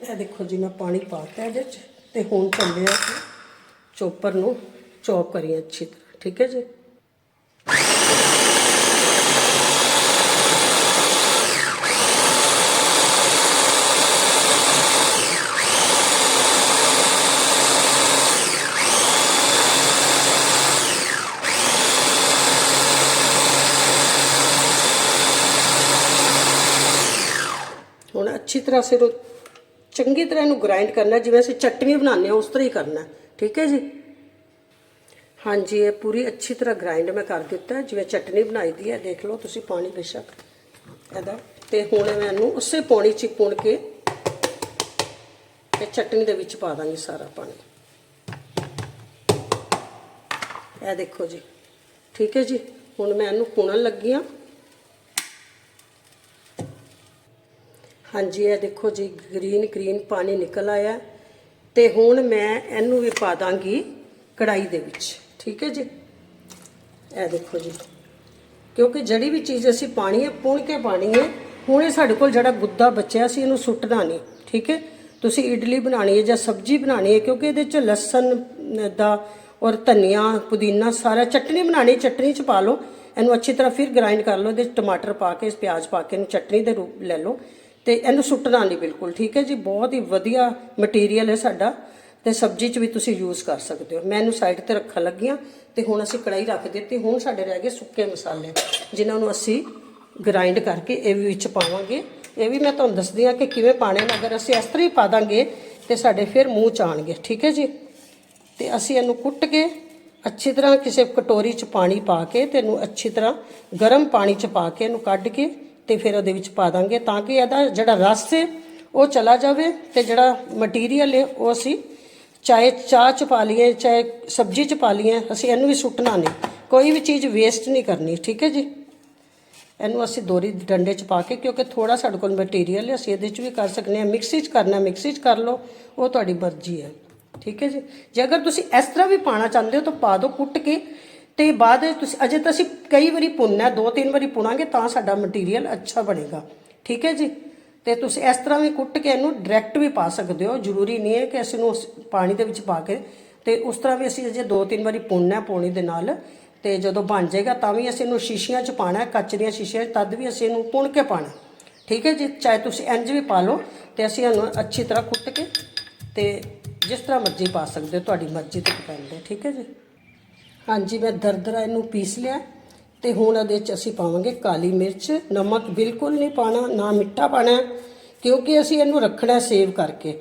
ਇਹ ਦੇਖੋ ਜੀ, ਮੈਂ ਪਾਣੀ ਪਾਤਾ ਇਹਦੇ ਚ। ਤੇ ਹੁਣ ਚੱਲੇ ਆ ਚੋਪਰ ਨੂੰ ਚੌਪ ਕਰੀਏ ਅੱਛੀ ਤਰ੍ਹਾਂ। ਠੀਕ ਹੈ ਜੀ? ਹੁਣ ਅੱਛੀ ਤਰ੍ਹਾਂ ਅਸੀਂ ਇਹਨੂੰ ਚੰਗੀ ਤਰ੍ਹਾਂ ਇਹਨੂੰ ਗ੍ਰਾਈਂਡ ਕਰਨਾ, ਜਿਵੇਂ ਅਸੀਂ ਚਟਨੀ ਬਣਾਉਂਦੇ ਹਾਂ, ਉਸ ਤਰ੍ਹਾਂ ਹੀ ਕਰਨਾ ਠੀਕ ਹੈ ਜੀ? ਹਾਂਜੀ, ਇਹ ਪੂਰੀ ਅੱਛੀ ਤਰ੍ਹਾਂ ਗ੍ਰਾਈਂਡ ਮੈਂ ਕਰ ਦਿੱਤਾ ਜਿਵੇਂ ਚਟਨੀ ਬਣਾਈ ਦੀ ਹੈ। ਦੇਖ ਲਓ, ਤੁਸੀਂ ਪਾਣੀ ਬੇਸ਼ੱਕ ਇਹਦਾ। ਤੇ ਹੁਣ ਮੈਂ ਇਹਨੂੰ ਉਸੇ ਪਾਣੀ 'ਚ ਹੀ ਪੁਣ ਕੇ ਇਹ ਚਟਨੀ ਦੇ ਵਿੱਚ ਪਾ ਦਾਂਗੀ ਸਾਰਾ ਪਾਣੀ। ਇਹ ਦੇਖੋ ਜੀ। ਠੀਕ ਹੈ ਜੀ? ਹੁਣ ਮੈਂ ਇਹਨੂੰ ਪੁਣਨ ਲੱਗੀ ਹਾਂ। ਹਾਂਜੀ, ਇਹ ਦੇਖੋ ਜੀ ਗ੍ਰੀਨ ਗ੍ਰੀਨ ਪਾਣੀ ਨਿਕਲ ਆਇਆ ਤੇ ਹੁਣ ਮੈਂ ਇਹਨੂੰ ਵੀ ਪਾ ਦਾਂਗੀ ਕੜਾਈ ਦੇ ਵਿੱਚ, ਠੀਕ ਹੈ ਜੀ? ਇਹ ਦੇਖੋ ਜੀ, ਕਿਉਂਕਿ ਜਿਹੜੀ ਵੀ ਚੀਜ਼ ਅਸੀਂ ਪਾਣੀ ਹੈ, ਪੁਣ ਕੇ ਪਾਣੀ ਹੈ, ਹੁਣ ਇਹ ਸਾਡੇ ਕੋਲ ਜਿਹੜਾ ਗੁੱਦਾ ਬਚਿਆ ਸੀ, ਇਹਨੂੰ ਸੁੱਟਣਾ ਨਹੀਂ, ਠੀਕ ਹੈ? ਤੁਸੀਂ ਇਡਲੀ ਬਣਾਣੀ ਹੈ ਜਾਂ ਸਬਜ਼ੀ ਬਣਾਣੀ ਹੈ, ਕਿਉਂਕਿ ਇਹਦੇ ਚ ਲਸਣ ਦਾ ਔਰ ਧਨੀਆ, ਪੁਦੀਨਾ ਸਾਰਾ ਚਟਨੀ ਬਣਾਣੀ ਚਟਨੀ ਚ ਪਾ ਲਓ, ਇਹਨੂੰ ਅੱਛੀ ਤਰ੍ਹਾਂ ਫਿਰ ਗ੍ਰਾਈਂਡ ਕਰ ਲਓ, ਇਹਦੇ 'ਚ ਟਮਾਟਰ ਪਾ ਕੇ, ਪਿਆਜ਼ ਪਾ ਕੇ ਇਹਨੂੰ ਚਟਨੀ ਦੇ ਰੂਪ ਲੈ ਲਓ ਤੇ ਇਹਨੂੰ ਸੁੱਟਣਾ ਨਹੀਂ ਬਿਲਕੁਲ, ਠੀਕ ਹੈ ਜੀ? ਬਹੁਤ ਹੀ ਵਧੀਆ ਮਟੀਰੀਅਲ ਹੈ ਸਾਡਾ ਤੇ ਸਬਜ਼ੀ 'ਚ ਵੀ ਤੁਸੀਂ ਯੂਜ਼ ਕਰ ਸਕਦੇ ਹੋ। ਮੈਂ ਇਹਨੂੰ ਸਾਈਡ ਤੇ ਰੱਖਣ ਲੱਗੀ ਹਾਂ ਤੇ ਹੁਣ ਅਸੀਂ ਕੜਾਈ ਰੱਖ ਦਿੱਤੀ। ਹੁਣ ਸਾਡੇ ਰਹਿ ਗਏ ਸੁੱਕੇ ਮਸਾਲੇ, ਜਿਨ੍ਹਾਂ ਨੂੰ ਅਸੀਂ ਗ੍ਰਾਈਂਡ ਕਰਕੇ ਇਹ ਵੀ ਵਿੱਚ ਪਾਵਾਂਗੇ। ਇਹ ਵੀ ਮੈਂ ਤੁਹਾਨੂੰ ਦੱਸਦੀ ਹਾਂ ਕਿ ਕਿਵੇਂ ਪਾਣੇ ਨੇ। ਅਗਰ ਅਸੀਂ ਇਸ ਤਰ੍ਹਾਂ ਹੀ ਪਾ ਦਾਂਗੇ ਤੇ ਸਾਡੇ ਫਿਰ ਮੂੰਹ ਚ ਆਣਗੇ ਠੀਕ ਹੈ ਜੀ? ਤੇ ਅਸੀਂ ਇਹਨੂੰ ਕੁੱਟ ਕੇ ਅੱਛੀ ਤਰ੍ਹਾਂ ਕਿਸੇ ਕਟੋਰੀ 'ਚ ਪਾਣੀ ਪਾ ਕੇ ਤੇ ਇਹਨੂੰ ਅੱਛੀ ਤਰ੍ਹਾਂ ਗਰਮ ਪਾਣੀ 'ਚ ਪਾ ਕੇ ਇਹਨੂੰ ਕੱਢ ਕੇ ਤੇ ਫਿਰ ਉਹਦੇ ਵਿੱਚ ਪਾ ਦਾਂਗੇ ਤਾਂ ਕਿ ਇਹਦਾ ਜਿਹੜਾ ਰਸ ਹੈ, ਉਹ ਚਲਾ ਜਾਵੇ ਤੇ ਜਿਹੜਾ ਮਟੀਰੀਅਲ ਹੈ, ਉਹ ਅਸੀਂ ਚਾਹੇ ਚਾਹ 'ਚ ਪਾ ਲਈਏ, ਚਾਹੇ ਸਬਜ਼ੀ 'ਚ ਪਾ ਲਈਏ, ਅਸੀਂ ਇਹਨੂੰ ਵੀ ਸੁੱਟਣਾ ਨਹੀਂ। ਕੋਈ ਵੀ ਚੀਜ਼ ਵੇਸਟ ਨਹੀਂ ਕਰਨੀ, ਠੀਕ ਹੈ ਜੀ? ਇਹਨੂੰ ਅਸੀਂ ਦੋਰੀ ਡੰਡੇ 'ਚ ਪਾ ਕੇ, ਕਿਉਂਕਿ ਥੋੜਾ ਸਾਡੇ ਕੋਲ ਮਟੀਰੀਅਲ ਹੈ, ਅਸੀਂ ਇਹਦੇ 'ਚ ਵੀ ਕਰ ਸਕਨੇ ਆ ਮਿਕਸੀ 'ਚ ਕਰਨਾ ਮਿਕਸੀ 'ਚ ਕਰ ਲਓ, ਉਹ ਤੁਹਾਡੀ ਮਰਜ਼ੀ ਹੈ, ਠੀਕ ਹੈ ਜੀ? ਜੇ ਅਗਰ ਤੁਸੀਂ ਇਸ ਤਰ੍ਹਾਂ ਵੀ ਪਾਣਾ ਚਾਹੁੰਦੇ ਹੋ, ਤਾਂ ਪਾ ਦਿਓ, ਕੁੱਟ ਕੇ ਤੇ ਬਾਅਦ ਵਿੱਚ ਤੁਸੀਂ, ਅਜੇ ਤਾਂ ਅਸੀਂ ਕਈ ਵਾਰੀ ਪੁੰਨਾ ਦੋ ਤਿੰਨ ਵਾਰੀ ਪੁਣਾਂਗੇ ਤਾਂ ਸਾਡਾ ਮਟੀਰੀਅਲ ਅੱਛਾ ਬਣੇਗਾ। ਠੀਕ ਹੈ ਜੀ? ਤੇ ਤੁਸੀਂ ਇਸ ਤਰ੍ਹਾਂ ਵੀ ਕੁੱਟ ਕੇ ਇਹਨੂੰ ਡਾਇਰੈਕਟ ਵੀ ਪਾ ਸਕਦੇ ਹੋ। ਜ਼ਰੂਰੀ ਨਹੀਂ ਹੈ ਕਿ ਅਸੀਂ ਨੂੰ ਉਸ ਪਾਣੀ ਦੇ ਵਿੱਚ ਪਾ ਕੇ ਤੇ ਉਸ ਤਰ੍ਹਾਂ ਵੀ ਅਸੀਂ ਅਜੇ ਦੋ ਤਿੰਨ ਵਾਰੀ ਪੁੰਨਾ ਪਾਣੀ ਦੇ ਨਾਲ ਤੇ ਜਦੋਂ ਬਣ ਜਾਏਗਾ ਤਾਂ ਵੀ ਅਸੀਂ ਇਹਨੂੰ ਸ਼ੀਸ਼ੀਆਂ 'ਚ ਪਾਣਾ ਕੱਚ ਦੀਆਂ ਸ਼ੀਸ਼ੀਆਂ 'ਚ, ਤਦ ਵੀ ਅਸੀਂ ਇਹਨੂੰ ਪੁਣ ਕੇ ਪਾਣਾ ਠੀਕ ਹੈ ਜੀ? ਚਾਹੇ ਤੁਸੀਂ ਇੰਜ ਵੀ ਪਾ ਲਓ ਤੇ ਅਸੀਂ ਇਹਨੂੰ ਅੱਛੀ ਤਰ੍ਹਾਂ ਕੁੱਟ ਕੇ ਤੇ ਜਿਸ ਤਰ੍ਹਾਂ ਮਰਜ਼ੀ ਪਾ ਸਕਦੇ ਹੋ, ਤੁਹਾਡੀ ਮਰਜ਼ੀ ਤੇ ਡਿਪੈਂਡ ਹੈ। ਠੀਕ ਹੈ ਜੀ? ਹਾਂਜੀ, ਮੈਂ ਦਰਦਰਾ ਇਹਨੂੰ ਪੀਸ ਲਿਆ ਤੇ ਹੁਣ ਇਹਦੇ ਵਿੱਚ ਅਸੀਂ ਪਾਵਾਂਗੇ ਕਾਲੀ ਮਿਰਚ। ਨਮਕ ਬਿਲਕੁਲ ਨਹੀਂ ਪਾਣਾ, ਨਾ ਮਿੱਠਾ ਪਾਣਾ, ਕਿਉਂਕਿ ਅਸੀਂ ਇਹਨੂੰ ਰੱਖਣਾ ਸੇਵ ਕਰਕੇ।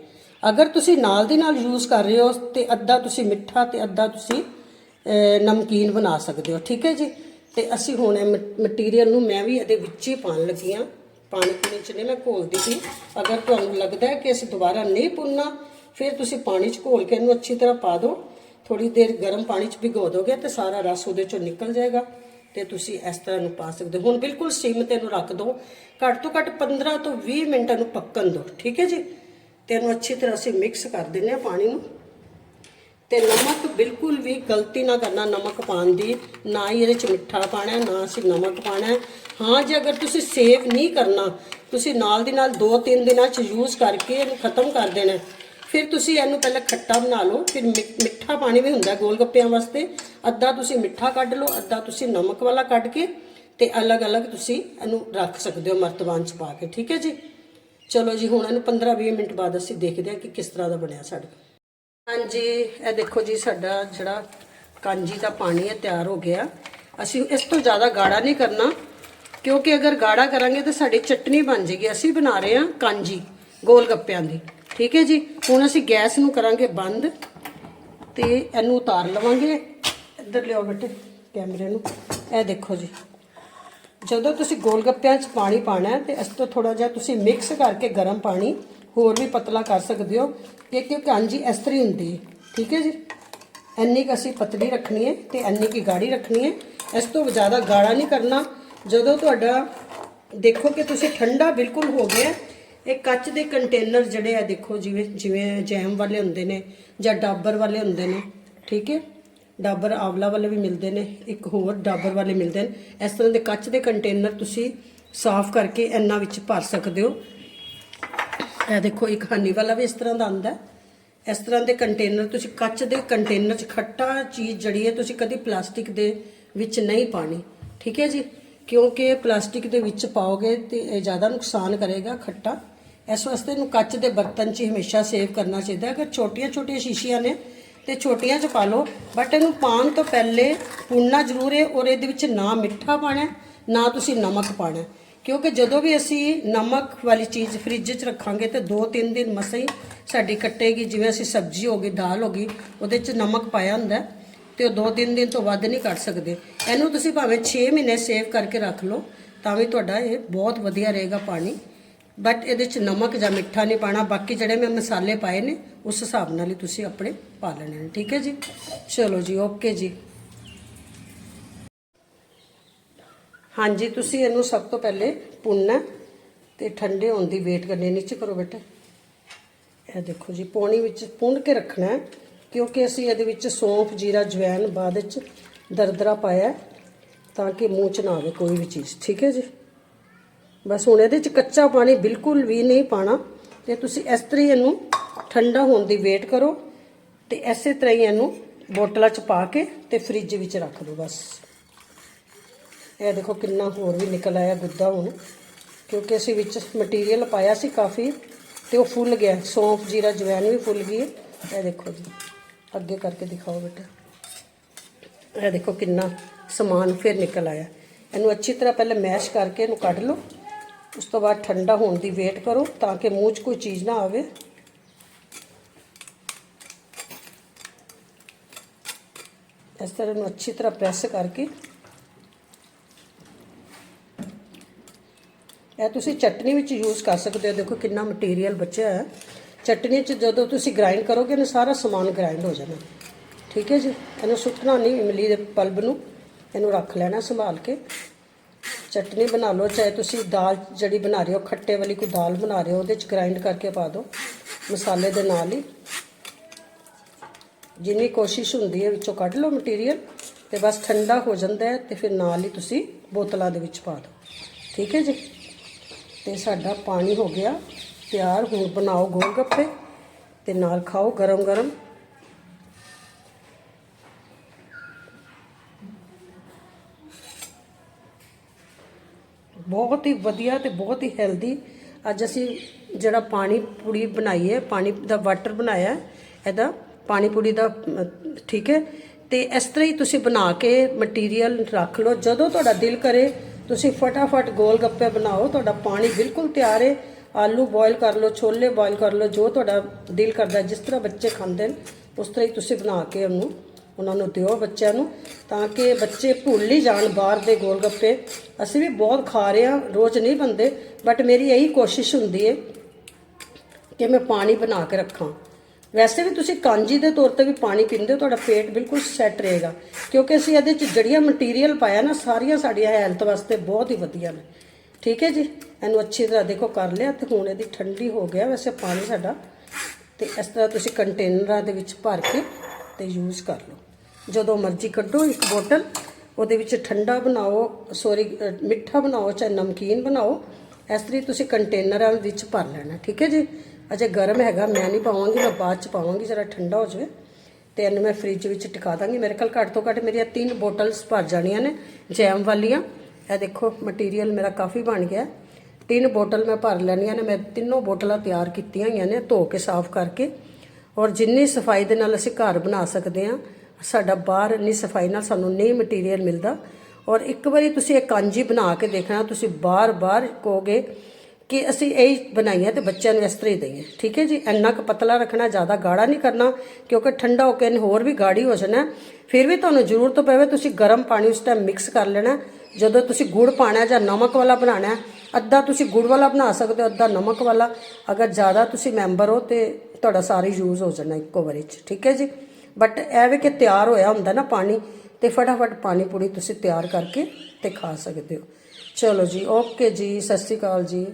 ਅਗਰ ਤੁਸੀਂ ਨਾਲ ਦੀ ਨਾਲ ਯੂਜ਼ ਕਰ ਰਹੇ ਹੋ ਤੇ ਅੱਧਾ ਤੁਸੀਂ ਮਿੱਠਾ ਤੇ ਅੱਧਾ ਤੁਸੀਂ ਨਮਕੀਨ ਬਣਾ ਸਕਦੇ ਹੋ, ਠੀਕ ਹੈ ਜੀ? ਤੇ ਅਸੀਂ ਹੁਣ ਇਹ ਮਟੀਰੀਅਲ ਨੂੰ ਮੈਂ ਵੀ ਇਹਦੇ ਵਿੱਚ ਹੀ ਪਾਉਣ ਲੱਗੀ ਹਾਂ। ਪਾਣੀ ਪੂਣੀ ਚ ਨਹੀਂ ਮੈਂ ਘੋਲਦੀ ਸੀ ਅਗਰ ਤੁਹਾਨੂੰ ਲੱਗਦਾ ਹੈ ਕਿ ਅਸੀਂ ਦੁਬਾਰਾ ਨਹੀਂ ਭੁੰਨਣਾ, ਫਿਰ ਤੁਸੀਂ ਪਾਣੀ ਚ ਘੋਲ ਕੇ ਇਹਨੂੰ ਅੱਛੀ ਤਰ੍ਹਾਂ ਪਾ ਦਿਓ। ਥੋੜੀ ਦੇਰ ਗਰਮ ਪਾਣੀ ਚ ਭਿਗੋ ਦੋਗੇ ਤੇ ਸਾਰਾ ਰਸ ਉਹਦੇ ਚੋਂ ਨਿਕਲ ਜਾਏਗਾ ਤੇ ਤੁਸੀਂ ਇਸ ਤਰ੍ਹਾਂ ਨੂੰ ਪਾ ਸਕਦੇ ਹੋ। ਹੁਣ ਬਿਲਕੁਲ ਸਿਮ ਤੇ ਇਹਨੂੰ ਰੱਖ ਦਿਓ ਘੱਟ ਤੋਂ ਘੱਟ 15 ਤੋਂ 20 ਮਿੰਟ ਇਹਨੂੰ ਪੱਕਣ ਦਿਓ ਠੀਕ ਹੈ ਜੀ? ਤੇ ਇਹਨੂੰ ਅੱਛੀ ਤਰ੍ਹਾਂ ਅਸੀਂ ਮਿਕਸ ਕਰ ਦਿੰਨੇ ਆ ਪਾਣੀ ਨੂੰ। ਤੇ ਨਮਕ ਬਿਲਕੁਲ ਵੀ ਗਲਤੀ ਨਾ ਕਰਨਾ, ਨਮਕ ਪਾਉਣ ਦੀ। ਨਾ ਹੀ ਇਹਦੇ ਚ ਮਿੱਠਾ ਪਾਣਾ ਨਾ ਅਸੀਂ ਨਮਕ ਪਾਣਾ ਹਾਂ ਜੇ, ਅਗਰ ਤੁਸੀਂ ਸੇਵ ਨਹੀਂ ਕਰਨਾ, ਤੁਸੀਂ ਨਾਲ ਦੀ ਨਾਲ 2-3 ਦਿਨਾਂ ਚ ਯੂਜ਼ ਕਰਕੇ ਇਹਨੂੰ ਖਤਮ ਕਰ ਦੇਣਾ। ਫਿਰ ਤੁਸੀਂ ਇਹਨੂੰ ਪਹਿਲਾਂ ਖੱਟਾ ਬਣਾ ਲਓ, ਫਿਰ ਮਿ- ਮਿੱਠਾ ਪਾਣੀ ਵੀ ਹੁੰਦਾ ਗੋਲ ਗੱਪਿਆਂ ਵਾਸਤੇ। ਅੱਧਾ ਤੁਸੀਂ ਮਿੱਠਾ ਕੱਢ ਲਓ, ਅੱਧਾ ਤੁਸੀਂ ਨਮਕ ਵਾਲਾ ਕੱਢ ਕੇ ਤੇ ਅਲੱਗ-ਅਲੱਗ ਤੁਸੀਂ ਇਹਨੂੰ ਰੱਖ ਸਕਦੇ ਹੋ ਮਰਤਬਾਨ ਚ ਪਾ ਕੇ, ਠੀਕ ਹੈ ਜੀ? ਚਲੋ ਜੀ, ਹੁਣ ਇਹਨੂੰ 15-20 ਮਿੰਟ ਬਾਅਦ ਅਸੀਂ ਦੇਖਦੇ ਹਾਂ ਕਿ ਕਿਸ ਤਰ੍ਹਾਂ ਦਾ ਬਣਿਆ ਸਾਡਾ। ਹਾਂਜੀ, ਇਹ ਦੇਖੋ ਜੀ, ਸਾਡਾ ਜਿਹੜਾ ਕਾਂਜੀ ਦਾ ਪਾਣੀ ਹੈ ਤਿਆਰ ਹੋ ਗਿਆ। ਅਸੀਂ ਇਸ ਤੋਂ ਜ਼ਿਆਦਾ ਗਾੜਾ ਨਹੀਂ ਕਰਨਾ, ਕਿਉਂਕਿ ਅਗਰ ਗਾੜਾ ਕਰਾਂਗੇ ਤਾਂ ਸਾਡੀ ਚਟਨੀ ਬਣ ਜੇਗੀ। ਅਸੀਂ ਬਣਾ ਰਹੇ ਹਾਂ ਕਾਂਜੀ ਗੋਲ ਗੱਪਿਆਂ ਦੀ। ਠੀਕ ਹੈ ਜੀ? ਹੁਣ ਅਸੀਂ ਗੈਸ ਨੂੰ ਕਰਾਂਗੇ ਬੰਦ ਤੇ ਇਹਨੂੰ ਉਤਾਰ ਲਵਾਂਗੇ। ਇੱਧਰ ਲਿਓ ਬੇਟੇ, ਕੈਮਰੇ ਨੂੰ। ਇਹ ਦੇਖੋ ਜੀ। ਜਦੋਂ ਤੁਸੀਂ ਗੋਲ ਗੱਪਿਆਂ 'ਚ ਪਾਣੀ ਪਾਣਾ ਹੈ ਤੇ ਇਸ ਤੋਂ ਥੋੜਾ ਜਿਹਾ ਤੁਸੀਂ ਮਿਕਸ ਕਰਕੇ ਗਰਮ ਪਾਣੀ ਹੋਰ ਵੀ ਪਤਲਾ ਕਰ ਸਕਦੇ ਹੋ। ਕਿ ਕਿਉਂਕਿ ਹਾਂਜੀ ਇਸ ਤਰ੍ਹਾਂ ਹੀ ਹੁੰਦੀ ਹੈ। ਠੀਕ ਹੈ ਜੀ? ਇੰਨੀ ਕੁ ਅਸੀਂ ਪਤਲੀ ਰੱਖਣੀ ਹੈ ਤੇ ਇੰਨੀ ਕੀ ਗਾੜੀ ਰੱਖਣੀ ਹੈ। ਇਸ ਤੋਂ ਜ਼ਿਆਦਾ ਗਾੜਾ ਨਹੀਂ ਕਰਨਾ। ਜਦੋਂ ਤੁਹਾਡਾ ਦੇਖੋ ਕਿ ਤੁਸੀਂ ਠੰਡਾ ਬਿਲਕੁਲ ਹੋ ਗਿਆ ਇਹ ਕੱਚ ਦੇ ਕੰਟੇਨਰ ਜਿਹੜੇ ਆ ਦੇਖੋ ਜਿਵੇਂ ਜਿਵੇਂ ਜੈਮ ਵਾਲੇ ਹੁੰਦੇ ਨੇ ਜਾਂ ਡਾਬਰ ਵਾਲੇ ਹੁੰਦੇ ਨੇ, ਠੀਕ ਹੈ? ਡਾਬਰ ਆਵਲਾ ਵਾਲੇ ਵੀ ਮਿਲਦੇ ਨੇ, ਇੱਕ ਹੋਰ ਡਾਬਰ ਵਾਲੇ ਮਿਲਦੇ ਨੇ। ਇਸ ਤਰ੍ਹਾਂ ਦੇ ਕੱਚ ਦੇ ਕੰਟੇਨਰ ਤੁਸੀਂ ਸਾਫ਼ ਕਰਕੇ ਇਹਨਾਂ ਵਿੱਚ ਭਰ ਸਕਦੇ ਹੋ। ਇਹ ਦੇਖੋ, ਇੱਕ ਹਨੀ ਵਾਲਾ ਵੀ ਇਸ ਤਰ੍ਹਾਂ ਦਾ ਆਂਦਾ ਇਸ ਤਰ੍ਹਾਂ ਦੇ ਕੰਟੇਨਰ ਤੁਸੀਂ ਕੱਚ ਦੇ ਕੰਟੇਨਰ 'ਚ ਖੱਟਾ ਚੀਜ਼ ਜੜੀ ਹੈ ਤੁਸੀਂ ਕਦੀ ਪਲਾਸਟਿਕ ਦੇ ਵਿੱਚ ਨਹੀਂ ਪਾਣੀ, ਠੀਕ ਹੈ ਜੀ? ਕਿਉਂਕਿ ਪਲਾਸਟਿਕ ਦੇ ਵਿੱਚ ਪਾਓਗੇ ਤੇ ਇਹ ਜ਼ਿਆਦਾ ਨੁਕਸਾਨ ਕਰੇਗਾ ਖੱਟਾ। ਇਸ ਵਾਸਤੇ ਇਹਨੂੰ ਕੱਚ ਦੇ ਬਰਤਨ 'ਚ ਹਮੇਸ਼ਾ ਸੇਵ ਕਰਨਾ ਚਾਹੀਦਾ ਹੈ। ਅਗਰ ਛੋਟੀਆਂ-ਛੋਟੀਆਂ ਸ਼ੀਸ਼ੀਆਂ ਨੇ ਤੇ ਛੋਟੀਆਂ 'ਚ ਪਾ ਲਓ ਬਟ ਇਹਨੂੰ ਪਾਉਣ ਤੋਂ ਪਹਿਲੇ ਪੁੰਨਾ ਜ਼ਰੂਰ ਹੈ ਔਰ ਇਹਦੇ ਵਿੱਚ ਨਾ ਮਿੱਠਾ ਪਾਣਾ ਨਾ ਤੁਸੀਂ ਨਮਕ ਪਾਣਾ ਕਿਉਂਕਿ ਜਦੋਂ ਵੀ ਅਸੀਂ ਨਮਕ ਵਾਲੀ ਚੀਜ਼ ਫ੍ਰਿਜ 'ਚ ਰੱਖਾਂਗੇ ਤੇ 2-3 ਦਿਨ ਮਸਾਂ ਹੀ ਸਾਡੀ ਕੱਟੇਗੀ, ਜਿਵੇਂ ਅਸੀਂ ਸਬਜ਼ੀ ਹੋ ਗਈ, ਦਾਲ ਹੋ ਗਈ, ਉਹਦੇ 'ਚ ਨਮਕ ਪਾਇਆ ਹੁੰਦਾ ਹੈ ਤੇ ਉਹ 2-3 ਦਿਨ ਤੋਂ ਵੱਧ ਨਹੀਂ ਕੱਟ ਸਕਦੇ। ਇਹਨੂੰ ਤੁਸੀਂ ਭਾਵੇਂ 6 ਮਹੀਨੇ ਸੇਵ ਕਰਕੇ ਰੱਖ ਲਓ, ਤਾਂ ਵੀ ਤੁਹਾਡਾ ਇਹ ਬਹੁਤ ਵਧੀਆ ਰਹੇਗਾ ਪਾਣੀ। ਬਟ ਇਹਦੇ 'ਚ ਨਮਕ ਜਾਂ ਮਿੱਠਾ ਨਹੀਂ ਪਾਣਾ ਬਾਕੀ ਜਿਹੜੇ ਮੈਂ ਮਸਾਲੇ ਪਾਏ ਨੇ, ਉਸ ਹਿਸਾਬ ਨਾਲ ਹੀ ਤੁਸੀਂ ਆਪਣੇ ਪਾ ਲੈਣੇ ਨੇ, ਠੀਕ ਹੈ ਜੀ? ਚਲੋ ਜੀ ਓਕੇ ਜੀ। ਹਾਂਜੀ, ਤੁਸੀਂ ਇਹਨੂੰ ਸਭ ਤੋਂ ਪਹਿਲੇ ਪੁੰਨਾ ਤੇ ਠੰਡੇ ਹੋਣ ਦੀ ਵੇਟ ਕਰਨੀ ਨੀਚੇ ਕਰੋ ਬੇਟਾ। ਇਹ ਦੇਖੋ ਜੀ, ਪੌਣੀ ਵਿੱਚ ਪੁੰਨ ਕੇ ਰੱਖਣਾ ਕਿਉਂਕਿ ਅਸੀਂ ਇਹਦੇ ਵਿੱਚ ਸੌਂਫ, ਜੀਰਾ ਜਵੈਨ ਬਾਅਦ ਵਿੱਚ ਦਰਦਰਾ ਪਾਇਆ ਤਾਂ ਕਿ ਮੂੰਹ 'ਚ ਨਾ ਆਵੇ ਕੋਈ ਵੀ ਚੀਜ਼, ਠੀਕ ਹੈ ਜੀ? ਬਸ ਹੁਣ ਇਹਦੇ 'ਚ ਕੱਚਾ ਪਾਣੀ ਬਿਲਕੁਲ ਵੀ ਨਹੀਂ ਪਾਣਾ ਤੇ ਤੁਸੀਂ ਇਸ ਤਰ੍ਹਾਂ ਹੀ ਇਹਨੂੰ ਠੰਡਾ ਹੋਣ ਦੀ ਵੇਟ ਕਰੋ ਤੇ ਇਸੇ ਤਰ੍ਹਾਂ ਹੀ ਇਹਨੂੰ ਬੋਟਲਾਂ 'ਚ ਪਾ ਕੇ ਤੇ ਫ੍ਰਿਜ ਵਿੱਚ ਰੱਖ ਦਿਓ ਬਸ। ਇਹ ਦੇਖੋ ਕਿੰਨਾ ਹੋਰ ਵੀ ਨਿਕਲ ਆਇਆ ਗੁੱਦਾ ਹੁਣ, ਕਿਉਂਕਿ ਅਸੀਂ ਵਿੱਚ ਮਟੀਰੀਅਲ ਪਾਇਆ ਸੀ ਕਾਫੀ ਤੇ ਉਹ ਫੁੱਲ ਗਿਆ, ਸੌਂਫ, ਜੀਰਾ ਜਵੈਨ ਵੀ ਫੁੱਲ ਗਈ। ਇਹ ਦੇਖੋ ਜੀ, ਅੱਗੇ ਕਰਕੇ ਦਿਖਾਓ ਬੇਟਾ। ਇਹ ਦੇਖੋ ਕਿੰਨਾ ਸਮਾਨ ਫਿਰ ਨਿਕਲ ਆਇਆ। ਇਹਨੂੰ ਅੱਛੀ ਤਰ੍ਹਾਂ ਪਹਿਲਾਂ ਮੈਸ਼ ਕਰਕੇ ਇਹਨੂੰ ਕੱਢ ਲਓ। ਉਸ ਤੋਂ ਬਾਅਦ ਠੰਡਾ ਹੋਣ ਦੀ ਵੇਟ ਕਰੋ ਤਾਂ ਕਿ ਮੂੰਹ 'ਚ ਕੋਈ ਚੀਜ਼ ਨਾ ਆਵੇ। ਇਸ ਤਰ੍ਹਾਂ ਇਹਨੂੰ ਅੱਛੀ ਤਰ੍ਹਾਂ ਪ੍ਰੈਸ ਕਰਕੇ। ਇਹ ਤੁਸੀਂ ਚਟਨੀ ਵਿੱਚ ਯੂਜ਼ ਕਰ ਸਕਦੇ ਹੋ। ਦੇਖੋ ਕਿੰਨਾ ਮਟੀਰੀਅਲ ਬਚਿਆ ਹੈ। ਚਟਨੀ 'ਚ ਜਦੋਂ ਤੁਸੀਂ ਗ੍ਰਾਈਂਡ ਕਰੋਗੇ ਨਾ ਸਾਰਾ ਸਮਾਨ ਗ੍ਰਾਈਂਡ ਹੋ ਜਾਣਾ। ਠੀਕ ਹੈ ਜੀ? ਇਹਨੂੰ ਸੁੱਟਣਾ ਨਹੀਂ, ਇਮਲੀ ਦੇ ਪਲਬ ਨੂੰ ਇਹਨੂੰ ਰੱਖ ਲੈਣਾ ਸੰਭਾਲ ਕੇ। ਚਟਨੀ ਬਣਾ ਲਓ, ਚਾਹੇ ਤੁਸੀਂ ਦਾਲ ਜਿਹੜੀ ਬਣਾ ਰਹੇ ਹੋ, ਖੱਟੇ ਵਾਲੀ ਕੋਈ ਦਾਲ ਬਣਾ ਰਹੇ ਹੋ, ਉਹਦੇ 'ਚ ਗ੍ਰਾਈਂਡ ਕਰਕੇ ਪਾ ਦਿਓ ਮਸਾਲੇ ਦੇ ਨਾਲ ਹੀ। ਜਿੰਨੀ ਕੋਸ਼ਿਸ਼ ਹੁੰਦੀ ਹੈ ਵਿੱਚੋਂ ਕੱਢ ਲਓ ਮਟੀਰੀਅਲ ਤੇ ਬਸ ਠੰਡਾ ਹੋ ਜਾਂਦਾ ਹੈ ਤੇ ਫਿਰ ਨਾਲ ਹੀ ਤੁਸੀਂ ਬੋਤਲਾਂ ਦੇ ਵਿੱਚ ਪਾ ਦਿਓ। ਠੀਕ ਹੈ ਜੀ? ਤੇ ਸਾਡਾ ਪਾਣੀ ਹੋ ਗਿਆ ਤਿਆਰ, ਹੁਣ ਬਣਾਓ ਗੋਲ ਗੱਪੇ ਤੇ ਨਾਲ ਖਾਓ ਗਰਮ ਬਹੁਤ ਹੀ ਵਧੀਆ ਤੇ ਬਹੁਤ ਹੀ ਹੈਲਦੀ ਅੱਜ ਅਸੀਂ ਜਿਹੜਾ ਪਾਣੀ ਪੂੜੀ ਬਣਾਈ ਹੈ, ਪਾਣੀ ਦਾ ਵਾਟਰ ਬਣਾਇਆ ਇਹਦਾ ਪਾਣੀ ਪੂਰੀ ਦਾ, ਠੀਕ ਹੈ। ਤੇ ਇਸ ਤਰ੍ਹਾਂ ਹੀ ਤੁਸੀਂ ਬਣਾ ਕੇ ਮਟੀਰੀਅਲ ਰੱਖ ਲਓ। ਜਦੋਂ ਤੁਹਾਡਾ ਦਿਲ ਕਰੇ, ਤੁਸੀਂ ਫਟਾਫਟ ਗੋਲ ਗੱਪੇ ਬਣਾਓ। ਤੁਹਾਡਾ ਪਾਣੀ ਬਿਲਕੁਲ ਤਿਆਰ ਹੈ। ਆਲੂ ਬੋਇਲ ਕਰ ਲਓ, ਛੋਲੇ ਬੋਇਲ ਕਰ ਲਓ, ਜੋ ਤੁਹਾਡਾ ਦਿਲ ਕਰਦਾ, ਜਿਸ ਤਰ੍ਹਾਂ ਬੱਚੇ ਖਾਂਦੇ ਨੇ, ਉਸ ਤਰ੍ਹਾਂ ਹੀ ਤੁਸੀਂ ਬਣਾ ਕੇ ਉਹਨੂੰ ਉਹਨਾਂ ਨੂੰ ਦਿਓ ਬੱਚਿਆਂ ਨੂੰ, ਤਾਂ ਕਿ ਬੱਚੇ ਭੁੱਲ ਹੀ ਜਾਣ ਬਾਹਰ ਦੇ ਗੋਲ ਗੱਪੇ ਅਸੀਂ ਵੀ ਬਹੁਤ ਖਾ ਰਹੇ ਹਾਂ, ਰੋਜ਼ ਨਹੀਂ ਬੰਦੇ ਬਟ ਮੇਰੀ ਇਹੀ ਕੋਸ਼ਿਸ਼ ਹੁੰਦੀ ਹੈ ਕਿ ਮੈਂ ਪਾਣੀ ਬਣਾ ਕੇ ਰੱਖਾਂ। ਵੈਸੇ ਵੀ ਤੁਸੀਂ ਕਾਂਜੀ ਦੇ ਤੌਰ ਤੇ ਵੀ ਪਾਣੀ ਪੀਂਦੇ ਹੋ, ਤੁਹਾਡਾ ਪੇਟ ਬਿਲਕੁਲ ਸੈੱਟ ਰਹੇਗਾ, ਕਿਉਂਕਿ ਅਸੀਂ ਇਹਦੇ ਚ ਜੜੀਆਂ ਮਟੀਰੀਅਲ ਪਾਇਆ ਨਾ, ਸਾਰੀਆਂ ਸਾਡੀਆਂ ਹੈਲਥ ਵਾਸਤੇ ਬਹੁਤ ਹੀ ਵਧੀਆ ਨੇ। ਠੀਕ ਹੈ ਜੀ? ਇਹਨੂੰ ਅੱਛੀ ਤਰ੍ਹਾਂ ਦੇਖੋ, ਕਰ ਲਿਆ ਤੇ ਹੁਣ ਇਹਦੀ ਠੰਡੀ ਹੋ ਗਿਆ, ਵੈਸੇ ਪਾਣੀ ਸਾਡਾ। ਤੇ ਇਸ ਤਰ੍ਹਾਂ ਤੁਸੀਂ ਕੰਟੇਨਰਾਂ ਦੇ ਵਿੱਚ ਭਰ ਕੇ ਤੇ ਯੂਜ਼ ਕਰ ਲਓ। ਜਦੋਂ ਮਰਜ਼ੀ ਕੱਢੋ ਇੱਕ ਬੋਟਲ, ਉਹਦੇ ਵਿੱਚ ਠੰਡਾ ਬਣਾਓ ਸੋਰੀ ਮਿੱਠਾ ਬਣਾਓ, ਚਾਹੇ ਨਮਕੀਨ ਬਣਾਓ, ਇਸ ਤਰ੍ਹਾਂ ਹੀ ਤੁਸੀਂ ਕੰਟੇਨਰਾਂ ਵਿੱਚ ਭਰ ਲੈਣਾ, ਠੀਕ ਹੈ ਜੀ? ਅਜੇ ਗਰਮ ਹੈਗਾ, ਮੈਂ ਨਹੀਂ ਪਾਵਾਂਗੀ, ਮੈਂ ਬਾਅਦ ਚ ਪਾਵਾਂਗੀ, ਜਰਾ ਠੰਡਾ ਹੋ ਜਾਵੇ। ਤੇ ਇਹਨੂੰ ਮੈਂ ਫ੍ਰਿਜ ਵਿੱਚ ਟਿਕਾ ਦਾਂਗੀ। ਮੇਰੇ ਕੋਲ ਘੱਟ ਤੋਂ ਘੱਟ ਮੇਰੀਆਂ ਤਿੰਨ ਬੋਟਲਸ ਭਰ ਜਾਣੀਆਂ ਨੇ, ਜੈਮ ਵਾਲੀਆਂ। ਇਹ ਦੇਖੋ ਮਟੀਰੀਅਲ ਮੇਰਾ ਕਾਫੀ ਬਣ ਗਿਆ। ਤਿੰਨ ਬੋਟਲ ਮੈਂ ਭਰ ਲੈਣੀਆਂ ਨੇ, ਮੈਂ ਤਿੰਨੋਂ ਬੋਟਲਾਂ ਤਿਆਰ ਕੀਤੀਆਂ ਹੋਈਆਂ ਨੇ ਧੋ ਕੇ, ਸਾਫ਼ ਕਰਕੇ। ਔਰ ਜਿੰਨੀ ਸਫ਼ਾਈ ਦੇ ਨਾਲ ਅਸੀਂ ਘਰ ਬਣਾ ਸਕਦੇ ਹਾਂ, ਸਾਡਾ ਬਾਹਰ ਇੰਨੀ ਸਫ਼ਾਈ ਨਾਲ ਸਾਨੂੰ ਨਹੀਂ ਮਟੀਰੀਅਲ ਮਿਲਦਾ। ਔਰ ਇੱਕ ਵਾਰੀ ਤੁਸੀਂ ਇਹ ਕਾਂਜੀ ਬਣਾ ਕੇ ਦੇਖਣਾ, ਤੁਸੀਂ ਬਾਰ-ਬਾਰ ਕਹੋਗੇ ਕਿ ਅਸੀਂ ਇਹ ਬਣਾਈਆਂ ਤੇ ਬੱਚਿਆਂ ਨੂੰ ਇਸ ਤਰ੍ਹਾਂ ਹੀ ਦਈਏ। ਠੀਕ ਹੈ ਜੀ? ਇੰਨਾ ਕੁ ਪਤਲਾ ਰੱਖਣਾ, ਜ਼ਿਆਦਾ ਗਾੜਾ ਨਹੀਂ ਕਰਨਾ, ਕਿਉਂਕਿ ਠੰਡਾ ਹੋ ਕੇ ਇਹਨੇ ਹੋਰ ਵੀ ਗਾੜੀ ਹੋ ਜਾਣਾ। ਫਿਰ ਵੀ ਤੁਹਾਨੂੰ ਜ਼ਰੂਰਤ ਪਵੇ, ਤੁਸੀਂ ਗਰਮ ਪਾਣੀ ਉਸ ਟਾਈਮ ਮਿਕਸ ਕਰ ਲੈਣਾ। ਜਦੋਂ ਤੁਸੀਂ ਗੁੜ ਪਾਣਾ ਜਾਂ ਨਮਕ ਵਾਲਾ ਬਣਾਉਣਾ, ਅੱਧਾ ਤੁਸੀਂ ਗੁੜ ਵਾਲਾ ਬਣਾ ਸਕਦੇ ਹੋ, ਅੱਧਾ ਨਮਕ ਵਾਲਾ। ਅਗਰ ਜ਼ਿਆਦਾ ਤੁਸੀਂ ਮੈਂਬਰ ਹੋ ਤੇ ਤੁਹਾਡਾ ਸਾਰਾ ਯੂਜ਼ ਹੋ ਜਾਣਾ ਇੱਕੋ ਵਾਰੀ ਚ, ਠੀਕ ਹੈ ਜੀ? ਬਟ ਐਵੇਂ ਕਿ ਤਿਆਰ ਹੋਇਆ ਹੁੰਦਾ ਨਾ ਪਾਣੀ, ਤੇ ਫਟਾਫਟ ਪਾਣੀ ਪੂੜੀ ਤੁਸੀਂ ਤਿਆਰ ਕਰਕੇ ਤੇ ਖਾ ਸਕਦੇ ਹੋ। ਚਲੋ ਜੀ ਓਕੇ ਜੀ, ਸਤਿ ਸ਼੍ਰੀ ਅਕਾਲ ਜੀ।